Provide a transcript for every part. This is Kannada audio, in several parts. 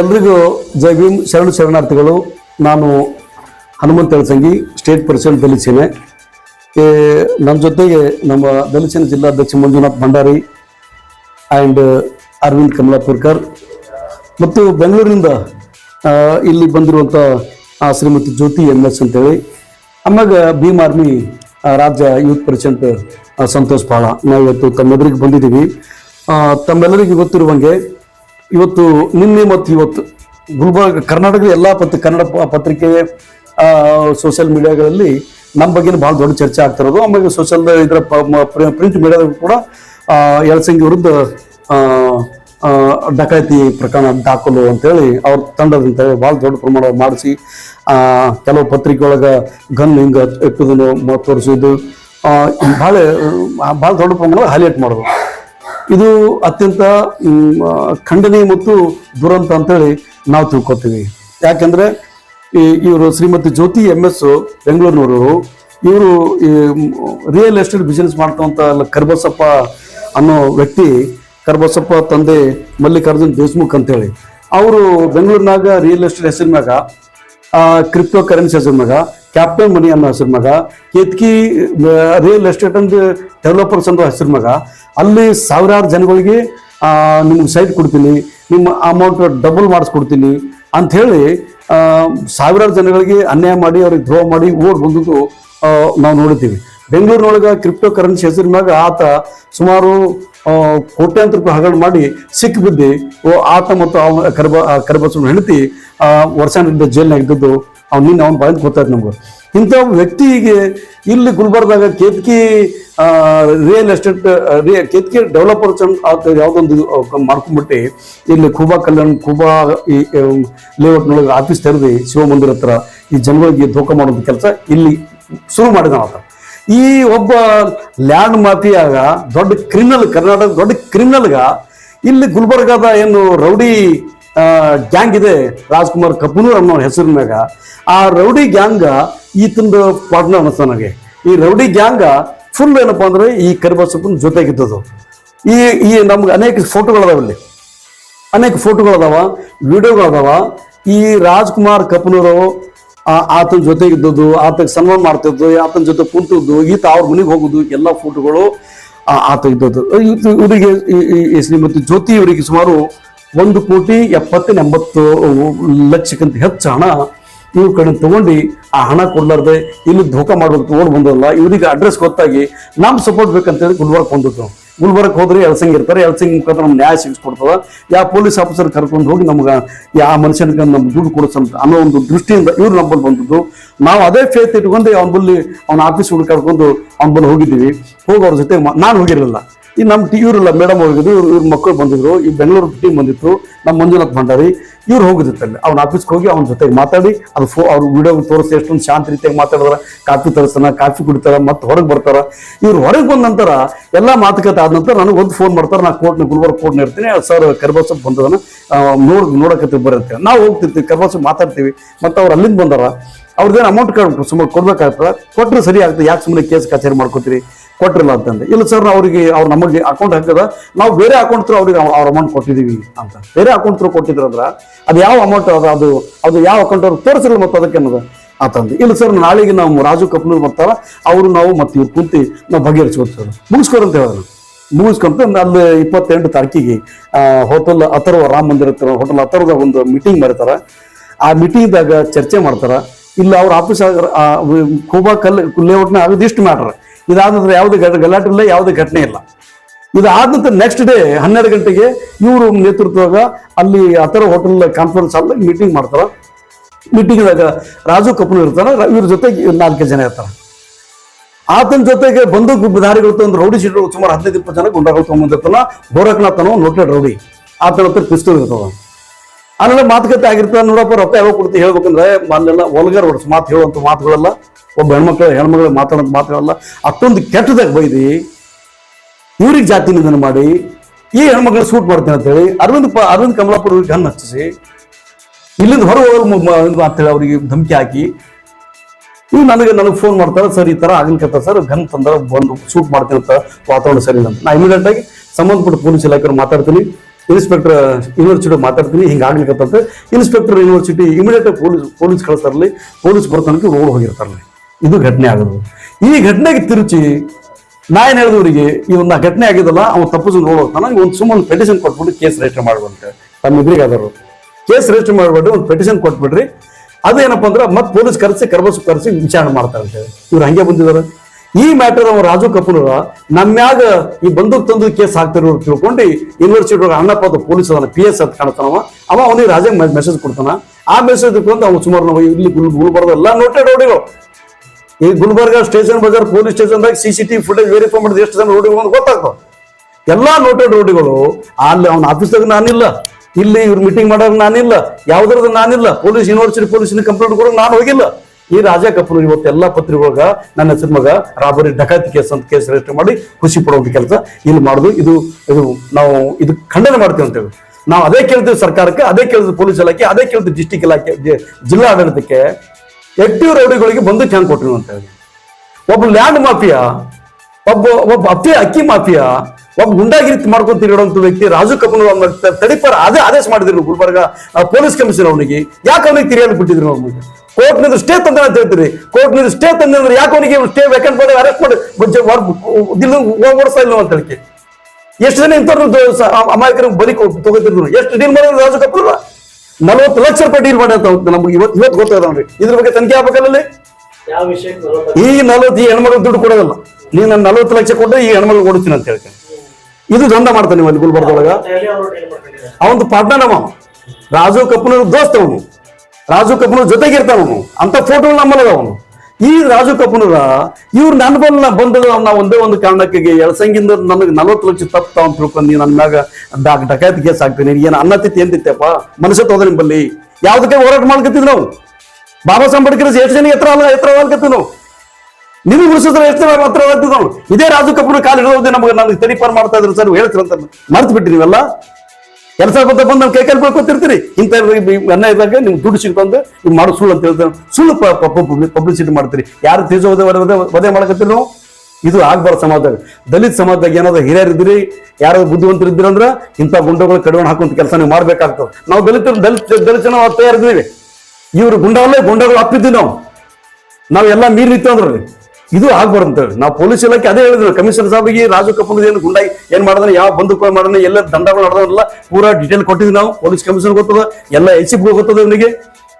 ಎಲ್ರಿಗೂ ಜೈ ಭೀಮ್. ಶರಣ ಶರಣಾರ್ಥಿಗಳು, ನಾನು ಹನುಮಂತ ಎಳಸಂಗಿ ಸ್ಟೇಟ್ ಪ್ರೆಸಿಡೆಂಟ್ ದಲಿಸೇನೆ ನಮ್ಮ ಜೊತೆಗೆ ನಮ್ಮ ದಲಿಸೇನೆ ಜಿಲ್ಲಾಧ್ಯಕ್ಷ ಮಂಜುನಾಥ್ ಭಂಡಾರಿ ಆ್ಯಂಡ್ ಅರವಿಂದ್ ಕಮಲಾಪುರ್ಕರ್ ಮತ್ತು ಬೆಂಗಳೂರಿನಿಂದ ಇಲ್ಲಿ ಬಂದಿರುವಂಥ ಶ್ರೀಮತಿ ಜ್ಯೋತಿ ಎಂ ಎಸ್ ಅಂತೇಳಿ. ಆಮ್ಯಾಗ ಭೀಮ್ ಆರ್ಮಿ ರಾಜ್ಯ ಯೂತ್ ಪ್ರೆಸಿಡೆಂಟ್ ಸಂತೋಷ್ ಪಾಳ. ನಾವು ಇವತ್ತು ತಮ್ಮೆದುರಿಗೆ ಬಂದಿದ್ದೀವಿ. ತಮ್ಮೆಲ್ಲರಿಗೂ ಗೊತ್ತಿರುವಂಗೆ ಇವತ್ತು ನಿನ್ನೆ ಮತ್ತು ಇವತ್ತು ಗುಲ್ಬರ್ಗ ಕರ್ನಾಟಕದ ಎಲ್ಲ ಪತ್ರ ಕನ್ನಡ ಪತ್ರಿಕೆ ಸೋಷಿಯಲ್ ಮೀಡಿಯಾಗಳಲ್ಲಿ ನಮ್ಮ ಬಗ್ಗೆ ಭಾಳ ದೊಡ್ಡ ಚರ್ಚೆ ಆಗ್ತಿರೋದು ಆಮೇಲೆ ಸೋಷಿಯಲ್ ಇದರ ಪ್ರಿಂಟ್ ಮೀಡಿಯಾದಲ್ಲೂ ಕೂಡ ಆ, ಯಲಸಂಗಿ ವಿರುದ್ಧ ಡಕಾಯತಿ ಪ್ರಕರಣ ದಾಖಲು ಅಂತೇಳಿ ಅವ್ರ ತಂಡದಂತ ಭಾಳ ದೊಡ್ಡ ಪ್ರಮಾಣ ಮಾಡಿಸಿ ಕೆಲವು ಪತ್ರಿಕೆ ಒಳಗೆ ಗನ್ ಹಿಂಗೆ ಇಟ್ಟದನ್ನು ತೋರಿಸಿದ್ದು ತೋರಿಸೋದು ಭಾಳ ಭಾಳ ದೊಡ್ಡ ಪ್ರಮಾಣ ಹೈಲೈಟ್ ಮಾಡೋದು ಇದು ಅತ್ಯಂತ ಖಂಡನೀಯ ಮತ್ತು ದುರಂತ ಅಂತೇಳಿ ನಾವು ತಿಳ್ಕೊತೀವಿ. ಯಾಕೆಂದ್ರೆ, ಈ, ಇವರು ಶ್ರೀಮತಿ ಜ್ಯೋತಿ ಎಂ ಎಸ್ ಬೆಂಗಳೂರಿನವರು, ಇವರು, ಈ ರಿಯಲ್ ಎಸ್ಟೇಟ್ ಬಿಸ್ನೆಸ್ ಮಾಡ್ತಂತ ಕರ್ಬಸಪ್ಪ ಅನ್ನೋ ವ್ಯಕ್ತಿ, ಕರ್ಬಸಪ್ಪ ತಂದೆ ಮಲ್ಲಿಕಾರ್ಜುನ್ ದೇಶ್ಮುಖ್ ಅಂತೇಳಿ. ಅವರು ಬೆಂಗಳೂರಿನಾಗ ರಿಯಲ್ ಎಸ್ಟೇಟ್ ಹೆಸರು ಮ್ಯಾಗ ಕ್ರಿಪ್ಟೋ ಕರೆನ್ಸಿ ಹೆಸರು ಮ್ಯಾಗ ಕ್ಯಾಪಿಟಲ್ ಮನಿ ಅನ್ನೋ ಹೆಸರು ಮ್ಯಾಗ Ketki real estate and developers ಅನ್ನೋ ಹೆಸರು ಮ್ಯಾಗ ಅಲ್ಲಿ ಸಾವಿರಾರು ಜನಗಳಿಗೆ ನಿಮ್ಗೆ ಸೈಟ್ ಕೊಡ್ತೀನಿ, ನಿಮ್ಮ ಅಮೌಂಟ್ ಡಬಲ್ ಮಾಡಿಸ್ಕೊಡ್ತೀನಿ ಅಂಥೇಳಿ ಸಾವಿರಾರು ಜನಗಳಿಗೆ ಅನ್ಯಾಯ ಮಾಡಿ, ಅವ್ರಿಗೆ ದ್ರೋಹ ಮಾಡಿ ಓಡ್ ಬಂದದ್ದು ನಾವು ನೋಡಿದ್ದೀವಿ. ಬೆಂಗಳೂರಿನೊಳಗೆ ಕ್ರಿಪ್ಟೋ ಕರೆನ್ಸಿ ಹೆಸರಿನಾಗ ಆತ ಸುಮಾರು ಕೋಟ್ಯಾಂತರ ರೂಪಾಯಿ ಹಗರಣ ಮಾಡಿ ಸಿಕ್ಕಿ ಬಿದ್ದು, ಓ, ಆತ ಮತ್ತು ಅವ ಕರ್ಬ ಕರಿಬಸವನ ಹೆಂಡತಿ ವರ್ಷ ಜೈಲ್ನಾಗ ಇದ್ದದ್ದು. ಅವ್ನು ನಿನ್ನ ಅವ್ನು ಬಾಯಿಂದ ಗೊತ್ತಾಯ್ತು ನಮ್ಗೆ. ಇಂಥ ವ್ಯಕ್ತಿಗೆ ಇಲ್ಲಿ ಗುಲ್ಬರ್ದಾಗ Ketki real estate Ketki developers ಯಾವುದೊಂದು ಮಾಡ್ಕೊಂಡ್ಬಿಟ್ಟು ಇಲ್ಲಿ ಖೂಬಾ ಕಲ್ಯಾಣ್, ಖೂಬಾ ಈ ಲೇಔಟ್ನೊಳಗೆ ಆಫೀಸ್ ತೆರೆದು ಶಿವಮಂದಿರ ಹತ್ರ ಈ ಜನಗಳಿಗೆ ಧೋಖ ಮಾಡೋದು ಕೆಲಸ ಇಲ್ಲಿ ಶುರು ಮಾಡಿದ ಈ ಒಬ್ಬ ಲ್ಯಾಂಡ್ ಮಾಫಿಯಾಗ ದೊಡ್ಡ ಕ್ರಿಮಿನಲ್ ಕರ್ನಾಟಕ ದೊಡ್ಡ ಕ್ರಿಮಿನಲ್ಗ ಇಲ್ಲಿ ಗುಲ್ಬರ್ಗಾದ ಏನು ರೌಡಿ ಗ್ಯಾಂಗ್ ಇದೆ. ರಾಜ್ಕುಮಾರ್ ಕಬ್ಬನೂರ್ ಅನ್ನೋ ಹೆಸರಿನ ಮ್ಯಾಗ. ಆ ರೌಡಿ ಗ್ಯಾಂಗ ಈತಂದು ಪಾರ್ಟ್ನರ್ ಅನಿಸ್ತ ನನಗೆ. ಈ ರೌಡಿ ಗ್ಯಾಂಗ ಫುಲ್ ಏನಪ್ಪ ಅಂದ್ರೆ ಈ ಕರಿಬಸಪ್ಪನ ಜೊತೆಗಿದ್ದದು ಈ ಈ ನಮ್ಗೆ ಅನೇಕ ಫೋಟೋಗಳದಾವ ಇಲ್ಲಿ. ಅನೇಕ ಫೋಟೋಗಳದಾವ, ವಿಡಿಯೋಗಳದಾವ. ಈ ರಾಜ್ಕುಮಾರ್ ಕಪ್ಪನೂರು ಆತನ ಜೊತೆಗಿದ್ದದ್ದು ಆತಗೆ ಸನ್ಮಾನ ಮಾಡ್ತಿದ್ದು, ಆತನ ಜೊತೆ ಕುಂತದ್ದು, ಈತ ಅವ್ರ ಮನೆಗೆ ಹೋಗುದು, ಎಲ್ಲ ಫೋಟೋಗಳು ಆತ ಇದ್ದದ್ದು ಇವ್ರು- ಇವರಿಗೆ ಶ್ರೀಮತಿ ಜ್ಯೋತಿ ಇವರಿಗೆ ಸುಮಾರು ಒಂದು ಕೋಟಿ ಎಪ್ಪತ್ತಿನ ಎಂಬತ್ತು ಲಕ್ಷಕ್ಕಿಂತ ಹೆಚ್ಚು ಹಣ ಇವ್ರ ಕಡೆ ತಗೊಂಡು ಆ ಹಣ ಕೊಡ್ಲಾರ್ದೆ ಇಲ್ಲಿ ಧೋಕಾ ಮಾಡೋದು ತಗೊಂಡು ಬಂದಲ್ಲ, ಇವರಿಗೆ ಅಡ್ರೆಸ್ ಗೊತ್ತಾಗಿ ನಮ್ ಸಪೋರ್ಟ್ ಬೇಕಂತೇಳಿ ಗುಲ್ಬರ್ಗ ಬಂದಿದ್ರು ಗುಲ್ಬರ್ಗ್ ಹೋದ್ರೆ ಎಲ್ಸಂಗ್ ಇರ್ತಾರೆ ಎಲ್ಸಂಗ್ ಮುಖಾಂತರ ನಮ್ಗೆ ನ್ಯಾಯ ಸಿಗಿಸ್ಕೊಡ್ತದ. ಯಾವ ಪೊಲೀಸ್ ಆಫೀಸರ್ ಕರ್ಕೊಂಡು ಹೋಗಿ ನಮ್ಗೆ ಯಾವ ಮನುಷ್ಯನಿಗೆ ನಮ್ಗೆ ದುಡ್ಡು ಕೊಡಿಸಂತ ಅನ್ನೋ ಒಂದು ದೃಷ್ಟಿಯಿಂದ ಇವ್ರು ನಂಬಲ್ ಬಂದದ್ದು. ನಾವು ಅದೇ ಫೇತ್ ಇಟ್ಕೊಂಡು ಅವನ ಬಲ್ಲಿ ಅವ್ನ ಆಫೀಸ್ ಹುಡುಕಾಡ್ಕೊಂಡು ಅವ್ನ ಬಲ್ಲಿ ಹೋಗಿದ್ದೀವಿ. ಹೋಗಿ ಅವ್ರ ಜೊತೆ ನಾನು ಹೋಗಿರಲಿಲ್ಲ. ಈ ನಮ್ಮ ಟಿ ಇವರಲ್ಲ ಮೇಡಮ್ ಹೋಗಿದ್ರು ಇವ್ರು ಇವ್ರ ಮಕ್ಕಳು ಬಂದಿದ್ರು, ಈ ಬೆಂಗಳೂರು ಟೀಮ್ ಬಂದಿತ್ತು ನಮ್ಮ ಮಂಜುನಾಥ್ ಭಂಡಾರಿ, ಇವ್ರು ಹೋಗಿದ್ದಿತ್ತು ಅಲ್ಲಿ. ಅವ್ನ ಆಫೀಸ್ಗೆ ಹೋಗಿ ಅವ್ನ ಜೊತೆಗೆ ಮಾತಾಡಿ ಅದು ಫೋ ಅವ್ರ ವಿಡಿಯೋ ತೋರಿಸಿ ಎಷ್ಟೊಂದು ಶಾಂತ ರೀತಿಯಾಗಿ ಮಾತಾಡಿದ್ರೆ. ಕಾಫಿ ತರಿಸ್ತಾನ ಕಾಫಿ ಕುಡಿತಾರೆ, ಮತ್ತೆ ಹೊರಗೆ ಬರ್ತಾರ. ಇವ್ರು ಹೊರಗೆ ಬಂದ ನಂತರ, ಎಲ್ಲ ಮಾತುಕತೆ ಆದ ನಂತರ ನನಗೆ ಒಂದು ಫೋನ್ ಮಾಡ್ತಾರೆ ನಾ ಕೋರ್ಟ್ನ ಗುಲ್ಬರ್ಗ ಕೋರ್ಟ್ನ ಇರ್ತೀನಿ ಸರ್ ಕರ್ಬಾಸ್ ಬಂದದನ ನೋಡ್ ನೋಡೋಕತ್ತಿ ಬರುತ್ತೆ. ನಾವು ಹೋಗ್ತಿರ್ತೀವಿ, ಕರ್ಬಾಸ್ ಮಾತಾಡ್ತೀವಿ, ಮತ್ತೆ ಅವ್ರು ಅಲ್ಲಿಂದ ಬಂದಾರ. ಅವ್ರದ್ದೇನು ಅಮೌಂಟ್ ಸುಮಾರು ಕೊಡ್ಬೇಕಾಗ್ತದೆ ಕೊಟ್ಟರೆ ಸರಿ ಆಗ್ತದೆ, ಯಾಕೆ ಸುಮ್ಮನೆ ಕೇಸ್ ಕಚೇರಿ ಮಾಡ್ಕೋತೀರಿ? ಕೊಟ್ಟಿರಲ್ಲ ಅಂತಂದ್ರೆ. ಇಲ್ಲ ಸರ್ ಅವ್ರಿಗೆ, ಅವ್ರು ನಮಗೆ ಅಕೌಂಟ್ ಹಾಕಿದ, ನಾವು ಬೇರೆ ಅಕೌಂಟ್ ಥ್ರೂ ಅವ್ರಿಗೆ ಅವ್ರ ಅಮೌಂಟ್ ಕೊಟ್ಟಿದ್ದೀವಿ ಅಂತ. ಬೇರೆ ಅಕೌಂಟ್ ಥ್ರೂ ಕೊಟ್ಟಿದ್ರು ಅಂದ್ರೆ ಅದು ಯಾವ ಅಮೌಂಟ್ ಅದು ಅದು ಅದು ಯಾವ ಅಕೌಂಟ್ ಅವ್ರು ತೋರಿಸಿಲ್ಲ ಮತ್ತು ಅದಕ್ಕೆ ಅನ್ನೋದು ಆತಂದು. ಇಲ್ಲ ಸರ್ ನಾಳೆಗೆ ನಾವು ರಾಜು ಕಪ್ನೂರ್ ಬರ್ತಾರ, ಅವರು ನಾವು ಮತ್ತೆ ಇವ್ರು ಕುಂತಿ ನಾವು ಬಗೆಹರಿಸ್ಕೊಡ್ತೀವಿ ಮುಗಿಸ್ಕೊಡ್ ಅಂತ ಹೇಳಿದ್ರು ಮುಗಿಸ್ಕೊಂತ ಅಲ್ಲಿ ಇಪ್ಪತ್ತೆಂಟು ತಾರೀಕಿಗೆ ಹೋಟೆಲ್ ಅಥರ್ವ ರಾಮ ಮಂದಿರ ಹತ್ರ, ಹೋಟೆಲ್ ಅಥರ್ವದಾಗ ಒಂದು ಮೀಟಿಂಗ್ ಮಾಡ್ತಾರೆ ಆ ಮೀಟಿಂಗ್ದಾಗ ಚರ್ಚೆ ಮಾಡ್ತಾರೆ. ಇಲ್ಲ ಅವ್ರ ಆಫೀಸ್ ಕೋಬಾ ಕಲ್ ಲೇಔಟ್ನ ಆಗದಿಷ್ಟು ಮ್ಯಾಟ್ರ್ ಇದಾದ್ರೆ ಯಾವುದೇ ಯಾವುದು ಗಲಾಟೆ ಇಲ್ಲ ಯಾವುದೇ ಘಟನೆ ಇಲ್ಲ. ಇದಾದ ನಂತರ ನೆಕ್ಸ್ಟ್ ಡೇ ಹನ್ನೆರಡು ಗಂಟೆಗೆ ಇವರು ನೇತೃತ್ವದಾಗ ಅಲ್ಲಿ ಅಥರ ಹೋಟೆಲ್ ಕಾನ್ಫರೆನ್ಸ್ ಹಾಲ್ ಮೀಟಿಂಗ್ ಮಾಡ್ತಾರ. ಮೀಟಿಂಗ್ದಾಗ ರಾಜು ಕಪೂರ್ ಇರ್ತಾರೆ ಇವ್ರ ಜೊತೆಗೆ ನಾಲ್ಕು ಜನ ಇರ್ತಾರೆ. ಆತನ ಜೊತೆಗೆ ಬಂದೂಕು ಧಾರಿಗಳು ತಂದು ರೌಡಿ ಶೀಟರ್ ಸುಮಾರು ಹದಿನೈದು, ಇಪ್ಪತ್ತು ಜನ ಗುಂಡಾಗಳು ತಗೊಂಬಂದಿರ್ತಾನ ಬೋರಕ್ನಾಥನೋ ನೋಟೆಡ್ ರೌಡಿ. ಆತನ ಹತ್ರ ಪಿಸ್ತೂಲ್ ಇರ್ತದ. ಅಲ್ಲೆಲ್ಲ ಮಾತುಕತೆ ಆಗಿರ್ತದೆ, ನೋಡಪ್ಪ ರೊಕ್ಕ ಯಾವಾಗ ಕೊಡ್ತೀವಿ ಹೇಳ್ಬೇಕಂದ್ರೆ, ಅಲ್ಲೆಲ್ಲ ಒಲ್ಗರ್ ಹೊಡ್ಸ್ ಮಾತು ಹೇಳುವಂಥ ಮಾತುಗಳೆಲ್ಲ. ಒಬ್ಬ ಹೆಣ್ಮಕ್ಳು ಹೆಣ್ಮಗಳು ಮಾತ್ರ ಅಲ್ಲ ಅಷ್ಟೊಂದು ಕೆಟ್ಟದಾಗ ಬೈದಿ ಇವ್ರಿಗೆ ಜಾತಿ ನಿಂದನೆ ಮಾಡಿ, ಈ ಹೆಣ್ಮಕ್ಳು ಸೂಟ್ ಮಾಡ್ತೀನಿ ಅಂತೇಳಿ ಅರವಿಂದ್ ಪ, ಅರವಿಂದ್ ಕಮಲಾಪುರ ಗನ್ ಹಚ್ಚಿಸಿ, ಇಲ್ಲಿಂದ ಹೊರ ಹೋಗಲು ಅಂತೇಳಿ ಅವ್ರಿಗೆ ಧಮಕಿ ಹಾಕಿ ಇವ್ ನನಗೆ ನನಗೆ ಫೋನ್ ಮಾಡ್ತಾರೆ, ಸರ್, ಈ ತರ ಆಗ್ಲಿಕ್ಕೆ ಸರ್, ಗನ್ ತಂದ್ರೆ ಬಂದು ಶೂಟ್ ಮಾಡ್ತೀನಿ ಅಂತ ವಾತಾವರಣ ಸರಿ ಇಲ್ಲ ಅಂತ. ನಾ ಇಮಿಡಿಯೇಟ್ ಆಗಿ ಸಂಬಂಧಪಟ್ಟ ಪೊಲೀಸ್ ಇಲಾಖೆಯವ್ರು ಮಾತಾಡ್ತೀನಿ, ಇನ್ಸ್ಪೆಕ್ಟರ್ ಯೂನಿವರ್ಸಿಟಿ ಮಾತಾಡ್ತೀನಿ, ಹಿಂಗೆ ಆಗ್ಲಿಕ್ಕೆ inspector university immediate police police ಕಳಿಸ್ತಾರಲ್ಲಿ, police ಬರ್ತನಕ್ಕೆ ಓಡ್ ಹೋಗಿರ್ತಾರಲ್ಲ. ಇದು ಘಟನೆ ಆಗೋದು. ಈ ಘಟನೆಗೆ ತಿರುಚಿ ನಾ ಏನು ಹೇಳಿದವರಿಗೆ ಈ ಒಂದು ಘಟನೆ ಆಗಿದಲ್ಲ ಅವ್ನು ತಪ್ಪಿಸು ನೋಡೋದು ನನಗೆ ಒಂದು ಸುಮ್ಮನೆ ಪೆಟಿಷನ್ ಕೊಟ್ಬಿಟ್ಟು ಕೇಸ್ ರಿಜಿಸ್ಟರ್ ಮಾಡುವಂತೆ ತಮ್ಮ ಇದ್ರಿಗೆ ಆದರು ಕೇಸ್ ರಿಜಿಸ್ಟರ್ ಮಾಡ್ಬಿಟ್ಟು ಒಂದು ಪೆಟಿಷನ್ ಕೊಟ್ಬಿಡ್ರಿ. ಅದೇನಪ್ಪ ಅಂದ್ರೆ ಮತ್ತೆ ಪೊಲೀಸ್ ಕರೆಸಿ, ಕರ್ಬಸ್ ಕರೆಸಿ ವಿಚಾರಣೆ ಮಾಡ್ತಾರಂತೆ ಇವ್ರು ಹಂಗೆ ಬಂದಿದ್ದಾರೆ. ಈ ಮ್ಯಾಟರ್ ಅವ್ರು ರಾಜು ಕಪೂರ್ ನಮ್ಯಾಗ ಈ ಬಂದೂಕ್ ತಂದು ಕೇಸ್ ಹಾಕ್ತಿರೋ ತಿಳ್ಕೊಂಡು ಯೂನಿವರ್ಸಿಟಿ ಅಣ್ಣಪ್ಪ ಪೊಲೀಸ್ ಅದನ್ನ ಪಿ ಎಸ್ ಅಂತ ಕಾಣ್ತಾನವ. ಅವ ಅವನಿಗೆ ರಾಜ ಮೆಸೇಜ್ ಕೊಡ್ತಾನ. ಆ ಮೆಸೇಜ್ ಇಟ್ಕೊಂಡು ಅವ್ನು ಸುಮಾರು ನಾವು ಇಲ್ಲಿ ಗುಲ್ ಗುಲ್ಬರ್ಗ ಎಲ್ಲ ನೋಟೆಡ್ ರೋಡಿಗಳು ಈ Gulbarga station Bazaar, police ಸ್ಟೇಷನ್ದಾಗ C C TV footage verify ಮಾಡಿದ ಎಷ್ಟು ಜನ ರೋಡಿಗಳು ಅಂತ ಗೊತ್ತಾಗ್ತಾವ ಎಲ್ಲಾ ನೋಟೆಡ್ ರೋಡಿಗಳು ಅಲ್ಲಿ ಅವ್ನ ಆಫೀಸ್ದಾಗ ನಾನಿಲ್ಲ. ಇಲ್ಲಿ ಇವ್ರು ಮೀಟಿಂಗ್ ಮಾಡೋರು ನಾನಿಲ್ಲ. ಯಾವ್ದ್ರದ್ದು ನಾನಿಲ್ಲ. ಪೊಲೀಸ್ ಯೂನಿವರ್ಸಿಟಿ ಪೊಲೀಸಿನ ಕಂಪ್ಲೇಂಟ್ ಕೊಡೋಕೆ ನಾನು ಹೋಗಿಲ್ಲ. ಈ ರಾಜ ಕಪೂರ್ ಇವತ್ತು ಎಲ್ಲಾ ಪತ್ರಿಕೆಗಳಾಗ ನನ್ನ ಹೆಸರು ಮಗ ರಾಬರಿ ಡಕಾತಿ ಕೇಸ್ ಅಂತ ಕೇಸ್ ರಿಜಿಸ್ಟರ್ ಮಾಡಿ ಖುಷಿ ಪಡುವಂತ ಕೆಲಸ ಇಲ್ಲಿ ಮಾಡುದು. ಇದು ಇದು ನಾವು ಇದು ಖಂಡನೆ ಮಾಡ್ತೀವಿ ಅಂತೇಳಿ ನಾವು ಅದೇ ಕೇಳ್ತೀವಿ ಸರ್ಕಾರಕ್ಕೆ, ಅದೇ ಕೇಳ್ತೀವಿ ಪೊಲೀಸ್ ಇಲಾಖೆ, ಅದೇ ಕೇಳ್ತೀವಿ ಡಿಸ್ಟಿಕ್ ಇಲಾಖೆ ಜಿಲ್ಲಾ ಆಡಳಿತಕ್ಕೆ ಆಕ್ಟಿವ್ ರೌಡಿಗಳಿಗೆ ಬಂದು ಚಾನ್ ಕೊಟ್ರಿ ಅಂತ ಹೇಳಿ. ಒಬ್ಬ ಲ್ಯಾಂಡ್ ಮಾಫಿಯಾ ಒಬ್ಬ ಒಬ್ಬ ಅಪ್ಪಿ ಅಕ್ಕಿ ಮಾಫಿಯಾ ಒಬ್ಬ ಗುಂಡಾಗಿರಿ ಮಾಡ್ಕೊಂಡು ತಿರುಗಿಡುವಂತ ವ್ಯಕ್ತಿ ರಾಜು ಕಪೂರ್ ತಡಿಪಾರ ಅದೇ ಆದೇಶ ಮಾಡಿದ್ರು ಗುಲ್ಬರ್ಗ ಪೊಲೀಸ್ ಕಮಿಷನರ್ ಅವನಿಗೆ. ಯಾಕೆ ಅವನಿಗೆ ತಿರುಗಾಡಿ ಬಿಟ್ಟಿದ್ರು ಅವನಿಗೆ ಕೋರ್ಟ್ನಿಂದ ಸ್ಟೇ ತಂದ ಅಂತ ಹೇಳ್ತೀರಿ. ಕೋರ್ಟ್ನಿಂದ ಸ್ಟೇ ತಂದ್ರೆ ಯಾಕೆ ಅವನಿಗೆ ಸ್ಟೇ ವೇಕೆಂಟ್ ಮಾಡಿ ಅರೆಸ್ಟ್ ಮಾಡಿ ಓಡಿಸ್ತಾ ಇಲ್ಲ ಅಂತ ಹೇಳಿ ಎಷ್ಟು ಜನ ಇಂಥವ್ರು ಅಮಾಯಕರಿಗೆ ಬಲಿ ತಗೋತಿದ್ರು? ಎಷ್ಟು ಡೀಲ್ ಮಾಡಿದ್ರು ರಾಜು ಕಪೂರ್ ನಲವತ್ತು ಲಕ್ಷ ರೂಪಾಯಿ ಡೀಲ್ ಮಾಡಿ ಅಂತ ನಮ್ಗೆ ಇವತ್ತು ಇವತ್ತು ಗೊತ್ತಾಗ್ರಿ ಇದ್ರ ಬಗ್ಗೆ ತನಿಖೆ ಆಗ್ಬೇಕಲ್ಲ ಈ ನಲವತ್ತು ಈ ಹೆಣ್ಮಗಳು ದುಡ್ಡು ಕೊಡೋದಲ್ಲ. ನೀನು ನನ್ನ ನಲವತ್ತು ಲಕ್ಷ ಕೊಟ್ಟರೆ ಈ ಹೆಣ್ಮಗಳು ಕೊಡ್ತೀನಿ ಅಂತ ಹೇಳ್ತೀನಿ. ಇದು ದಂಧ ಮಾಡ್ತಾನೆ ಅಲ್ಲಿ ಗುಲ್ಬರ್ಗದೊಳಗ. ಅವನು ಪಾರ್ಟ್ನರ್ ಅವ ರಾಜು ಕಪ್ಪನವ್ರ ದೋಸ್ತ ಅವನು. ರಾಜು ಕಪ್ಪನವ್ರ ಜೊತೆಗಿರ್ತಾನವನು ಅಂತ ಫೋಟೋ ನಮ್ಮಲ್ಲದ ಅವನು. ಈ ರಾಜು ಕಪೂರ ಇವ್ರು ನನ್ನ ಬಲ್ಲ ಬಂದದ ನಾ ಒಂದೇ ಒಂದು ಕಾರಣಕ್ಕೆ ಎಳ್ಸಂಗಿಂದ ನನಗೆ ನಲವತ್ತು ಲಕ್ಷ ತಪ್ಪು ಅಂತ ತಿಳ್ಕೊಂಡು ನೀನು ನನ್ನ ಮ್ಯಾಗ ಡಾಕ್ ಡಕಾಯತ್ ಕೇಸ್ ಹಾಕ್ತೀನಿ ಏನು ಅನ್ನತಿತ್ತು ಎಂದಿತ್ತಪ್ಪ? ಮನುಷ್ಯ ತೋದ ನಿಂಬಲ್ಲಿ. ಯಾವ್ದಕ್ಕೆ ಹೋರಾಟ ಮಾಡ್ಕತ್ತಿದ್ ನಾವು? ಬಾಬಾ ಸಾಹೇಬ್ ಎಷ್ಟು ಜನ ಎತ್ತರ ಅಲ್ಲ ಎತ್ತರ ಆಗ್ಕತ್ತೀವಿ ನಾವು. ನಿಮ್ಗೆ ಉಳಿಸಿದ್ರೆ ಎಷ್ಟು ಜನ ಹತ್ರ ನಾವು? ಇದೇ ರಾಜು ಕಪೂರ್ ಕಾಲು ಹಿಡಿದೋದೆ ನಮಗೆ ನನಗೆ ತೆರಿಪಾರ್ ಮಾಡ್ತಾ ಇದ್ರು ಸರ್ ಹೇಳ್ತೀರಂತ ಮರ್ತು ಬಿಟ್ರಿ ನೀವೆಲ್ಲ. ಕೆಲಸ ಬಂದ ಬಂದು ನಾವು ಕೈ ಕೊಡ್ತಿರ್ತೀರಿ ಇಂಥ ಅನ್ನ ಇದ್ದಾಗ ನಿಮ್ಗೆ ದುಡ್ಡು ಸಿಗ್ತಂದು ನೀವು ಮಾಡೋ ಸುಳ್ಳು ಅಂತ ಹೇಳ್ತಾರೆ. ಸುಳ್ಳು ಪಬ್ಲಿಸಿಟಿ ಮಾಡ್ತೀರಿ. ಯಾರು ತೇಜ ವಧೆ ಮಾಡಕತ್ತೀರಿ ನಾವು? ಇದು ಆಗ್ಬಾರ್ದು ಸಮಾಜದಾಗ. ದಲಿತ ಸಮಾಜದಾಗ ಏನಾದ್ರು ಹಿರಿಯರು ಇದ್ರಿ ಯಾರು ಬುದ್ಧಿವಂತರು ಇದ್ರಿ ಅಂದ್ರೆ ಇಂಥ ಗುಂಡಗಳು ಕಡಿಮೆ ಹಾಕುವಂತ ಕೆಲಸ ನೀವು ಮಾಡ್ಬೇಕಾಗ್ತದೆ. ನಾವು ದಲಿತರು ದಲಿತ ದಲಿತ ಜನ ತಯಾರಿದ್ದೀವಿ. ಇವರು ಗುಂಡವಲ್ಲೇ ಗುಂಡಗಳು ಅಪ್ಪಿದ್ವಿ ನಾವು. ನಾವೆಲ್ಲ ಮೀರಿ ಅಂದ್ರೆ ಅಂದ್ರಿ ಇದು ಆಗ್ಬಾರ್ದು ಅಂತ ಹೇಳಿ. ನಾವು ಪೊಲೀಸ್ ಇಲಾಖೆ ಅದೇ ಹೇಳಿದ್ರು, ಕಮಿಷನರ್ ಸಾಹೇಬ್ಗೆ ರಾಜು ಕಪೂರ್ ಏನು ಗುಂಡಾಯಿ ಏನ್ ಮಾಡಿದ್ರೆ ಯಾವ ಬಂದೂಕ ಮಾಡಿದ್ರೆ ಎಲ್ಲ ದಂಡಗಳು ನಡೆದವಲ್ಲ ಪೂರಾ ಡೀಟೇಲ್ ಕೊಟ್ಟಿದ್ವಿ ನಾವು. ಪೊಲೀಸ್ ಕಮಿಷನ್ ಗೊತ್ತದ, ಎಲ್ಲ ಎಸ್ ಗೊತ್ತದ ಇವನಿಗೆ.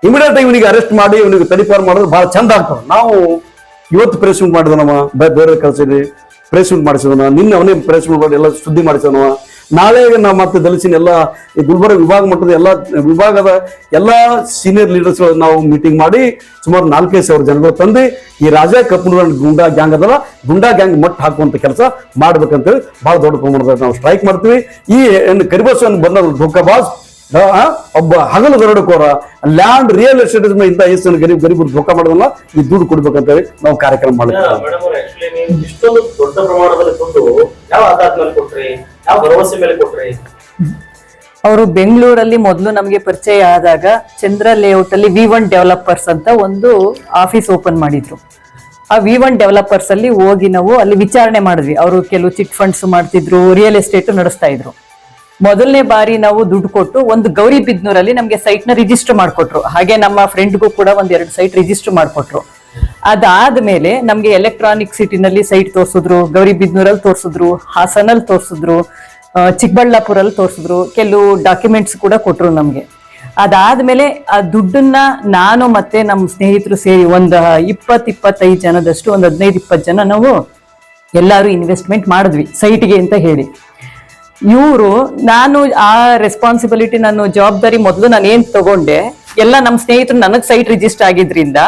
ಇಮಿಡಿಯೇಟ್ ಆಗಿ ಇವನಿಗೆ ಅರೆಸ್ಟ್ ಮಾಡಿ, ಇವನಿಗೆ ತನಿಪಾರ್ ಮಾಡೋದು ಬಹಳ ಚಂದ ಆಗ್ತದೆ. ನಾವು ಇವತ್ತು ಪ್ರೆಸ್ ಮೀಟ್ ಮಾಡಿದ ನಮ್ಮ ಬೇರೆ ಕೆಲಸ ಪ್ರೆಸ್ ಮೀಟ್ ಮಾಡಿಸಿದನ ನಿನ್ನೆ ಅವನೇ ಪ್ರೆಸ್ ಮೀಟ್ ಮಾಡಿ ಎಲ್ಲ ಸುದ್ದಿ ಮಾಡಿಸಿದವ ನಾಳೆ ನಾವು ಮತ್ತೆ ದಲಿಸಿನ ಎಲ್ಲ ಗುಲ್ಬರ್ಗ ವಿಭಾಗ ಮಟ್ಟದ ಎಲ್ಲ ವಿಭಾಗದ ಎಲ್ಲ ಸೀನಿಯರ್ ಲೀಡರ್ಸ್ ನಾವು ಮೀಟಿಂಗ್ ಮಾಡಿ ಸುಮಾರು ನಾಲ್ಕೈದು ಸಾವಿರ ಜನಗಳು ತಂದು ಈ ರಾಜಾ ಕಪೂರ್ ಗುಂಡಾ ಗ್ಯಾಂಗ್ ಅದಲ್ಲ ಗುಂಡಾ ಗ್ಯಾಂಗ್ ಮಟ್ಟ ಹಾಕುವಂತ ಕೆಲಸ ಮಾಡ್ಬೇಕಂತೇಳಿ ಬಹಳ ದೊಡ್ಡ ಪ್ರಮಾಣದಲ್ಲಿ ನಾವು ಸ್ಟ್ರೈಕ್ ಮಾಡ್ತೀವಿ. ಈ ಕರಿಬಸ್ ಬಂದ ಧೋಕಾಬಾಜ್ ಆ, ಒಬ್ಬ ಹಗಲು ಕೋರ ಲ್ಯಾಂಡ್ ರಿಯಲ್ ಎಸ್ಟೇಟ್ ಇಂತ ಎಷ್ಟು ಗರೀಬ್ ಗರೀಬರು ಧೋಕಾ ಮಾಡೋದಲ್ಲ ಈ ದುಡ್ಡು ಕೊಡ್ಬೇಕಂತೇಳಿ ನಾವು ಕಾರ್ಯಕ್ರಮ ಮಾಡ್ತೀವಿ ಯಾವ ಆಧಾರದ ಮೇಲೆ ಕೊಟ್ರಿ? ಯಾವ ಭರವಸೆ ಮೇಲೆ ಕೊಟ್ರಿ? ಅವರು ಬೆಂಗಳೂರಲ್ಲಿ ಮೊದಲು ನಮಗೆ ಪರಿಚಯ ಆದಾಗ ಚಂದ್ರ ಲೇಔಟ್ ಅಲ್ಲಿ ವಿ ಒನ್ ಡೆವಲಪರ್ಸ್ ಅಂತ ಒಂದು ಆಫೀಸ್ ಓಪನ್ ಮಾಡಿದ್ರು. ಆ ವಿ ಒನ್ ಡೆವಲಪರ್ಸ್ ಅಲ್ಲಿ ಹೋಗಿ ನಾವು ಅಲ್ಲಿ ವಿಚಾರಣೆ ಮಾಡಿದ್ವಿ. ಅವರು ಕೆಲವು ಚಿಟ್ ಫಂಡ್ಸ್ ಮಾಡ್ತಿದ್ರು ರಿಯಲ್ ಎಸ್ಟೇಟ್ ನಡೆಸ್ತಾ ಇದ್ರು. ಮೊದಲನೇ ಬಾರಿ ನಾವು ದುಡ್ಡು ಕೊಟ್ಟು ಒಂದು ಗೌರಿ ಬಿದ್ನೂರಲ್ಲಿ ನಮಗೆ ಸೈಟ್ನ ರಿಜಿಸ್ಟರ್ ಮಾಡಿಕೊಟ್ರು. ಹಾಗೆ ನಮ್ಮ ಫ್ರೆಂಡ್ಗೂ ಕೂಡ ಒಂದ್ ಸೈಟ್ ರಿಜಿಸ್ಟರ್ ಮಾಡಿಕೊಟ್ರು. ಅದಾದ್ಮೇಲೆ ನಮ್ಗೆ ಎಲೆಕ್ಟ್ರಾನಿಕ್ ಸಿಟಿನಲ್ಲಿ ಸೈಟ್ ತೋರಿಸಿದ್ರು, ಗೌರಿ ಬಿದ್ನೂರಲ್ಲಿ ತೋರಿಸಿದ್ರು ಹಾಸನಲ್ಲಿ ತೋರಿಸಿದ್ರು ಚಿಕ್ಕಬಳ್ಳಾಪುರಲ್ಲಿ ತೋರಿಸಿದ್ರು, ಕೆಲವು ಡಾಕ್ಯುಮೆಂಟ್ಸ್ ಕೂಡ ಕೊಟ್ಟರು ನಮಗೆ. ಅದಾದ ಮೇಲೆ ಆ ದುಡ್ಡನ್ನ ನಾನು ಮತ್ತೆ ನಮ್ಮ ಸ್ನೇಹಿತರು ಸೇರಿ ಒಂದು ಇಪ್ಪತ್ತು ಇಪ್ಪತ್ತೈದು ಜನದಷ್ಟು, ಒಂದು ಹದಿನೈದು ಇಪ್ಪತ್ತು ಜನ ನಾವು ಎಲ್ಲರೂ ಇನ್ವೆಸ್ಟ್ಮೆಂಟ್ ಮಾಡಿದ್ವಿ ಸೈಟ್ಗೆ ಅಂತ ಹೇಳಿ. ಇವರು ನಾನು ಆ ರೆಸ್ಪಾನ್ಸಿಬಿಲಿಟಿ ನಾನು ಜವಾಬ್ದಾರಿ ಮೊದಲು ನಾನು ಏನು ತಗೊಂಡೆ ಎಲ್ಲ ನಮ್ಮ ಸ್ನೇಹಿತರು ನನಗ್ ಸೈಟ್ ರಿಜಿಸ್ಟರ್ ಆಗಿದ್ರಿಂದ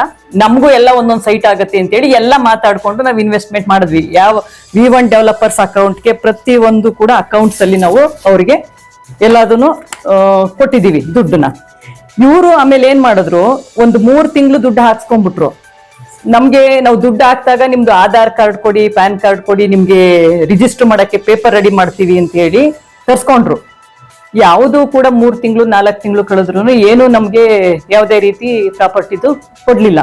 ನಮಗೂ ಎಲ್ಲ ಒಂದೊಂದು ಸೈಟ್ ಆಗತ್ತೆ ಅಂತೇಳಿ ಎಲ್ಲ ಮಾತಾಡ್ಕೊಂಡು ನಾವು ಇನ್ವೆಸ್ಟ್ಮೆಂಟ್ ಮಾಡಿದ್ವಿ. ಯಾವ ವಿ ಒನ್ ಡೆವಲಪರ್ಸ್ ಅಕೌಂಟ್ಗೆ ಪ್ರತಿ ಕೂಡ ಅಕೌಂಟ್ಸ್ ಅಲ್ಲಿ ನಾವು ಅವರಿಗೆ ಎಲ್ಲದನ್ನು ಕೊಟ್ಟಿದೀವಿ ದುಡ್ಡನ್ನ. ಇವರು ಆಮೇಲೆ ಏನ್ ಮಾಡಿದ್ರು, ಒಂದು ಮೂರು ತಿಂಗಳು ದುಡ್ಡು ಹಾಕ್ಸ್ಕೊಂಡ್ಬಿಟ್ರು. ನಮ್ಗೆ ನಾವು ದುಡ್ಡು ಹಾಕ್ದಾಗ ನಿಮ್ದು ಆಧಾರ್ ಕಾರ್ಡ್ ಕೊಡಿ, ಪ್ಯಾನ್ ಕಾರ್ಡ್ ಕೊಡಿ, ನಿಮ್ಗೆ ರಿಜಿಸ್ಟರ್ ಮಾಡಕ್ಕೆ ಪೇಪರ್ ರೆಡಿ ಮಾಡ್ತೀವಿ ಅಂತ ಹೇಳಿ ತರ್ಸ್ಕೊಂಡ್ರು. ಯಾವುದು ಕೂಡ ಮೂರ್ ತಿಂಗಳು, ನಾಲ್ಕು ತಿಂಗಳು ಕಳೆದ್ರು ಏನು ನಮ್ಗೆ ಯಾವುದೇ ರೀತಿ ಪ್ರಾಪರ್ಟಿದು ಕೊಡ್ಲಿಲ್ಲ.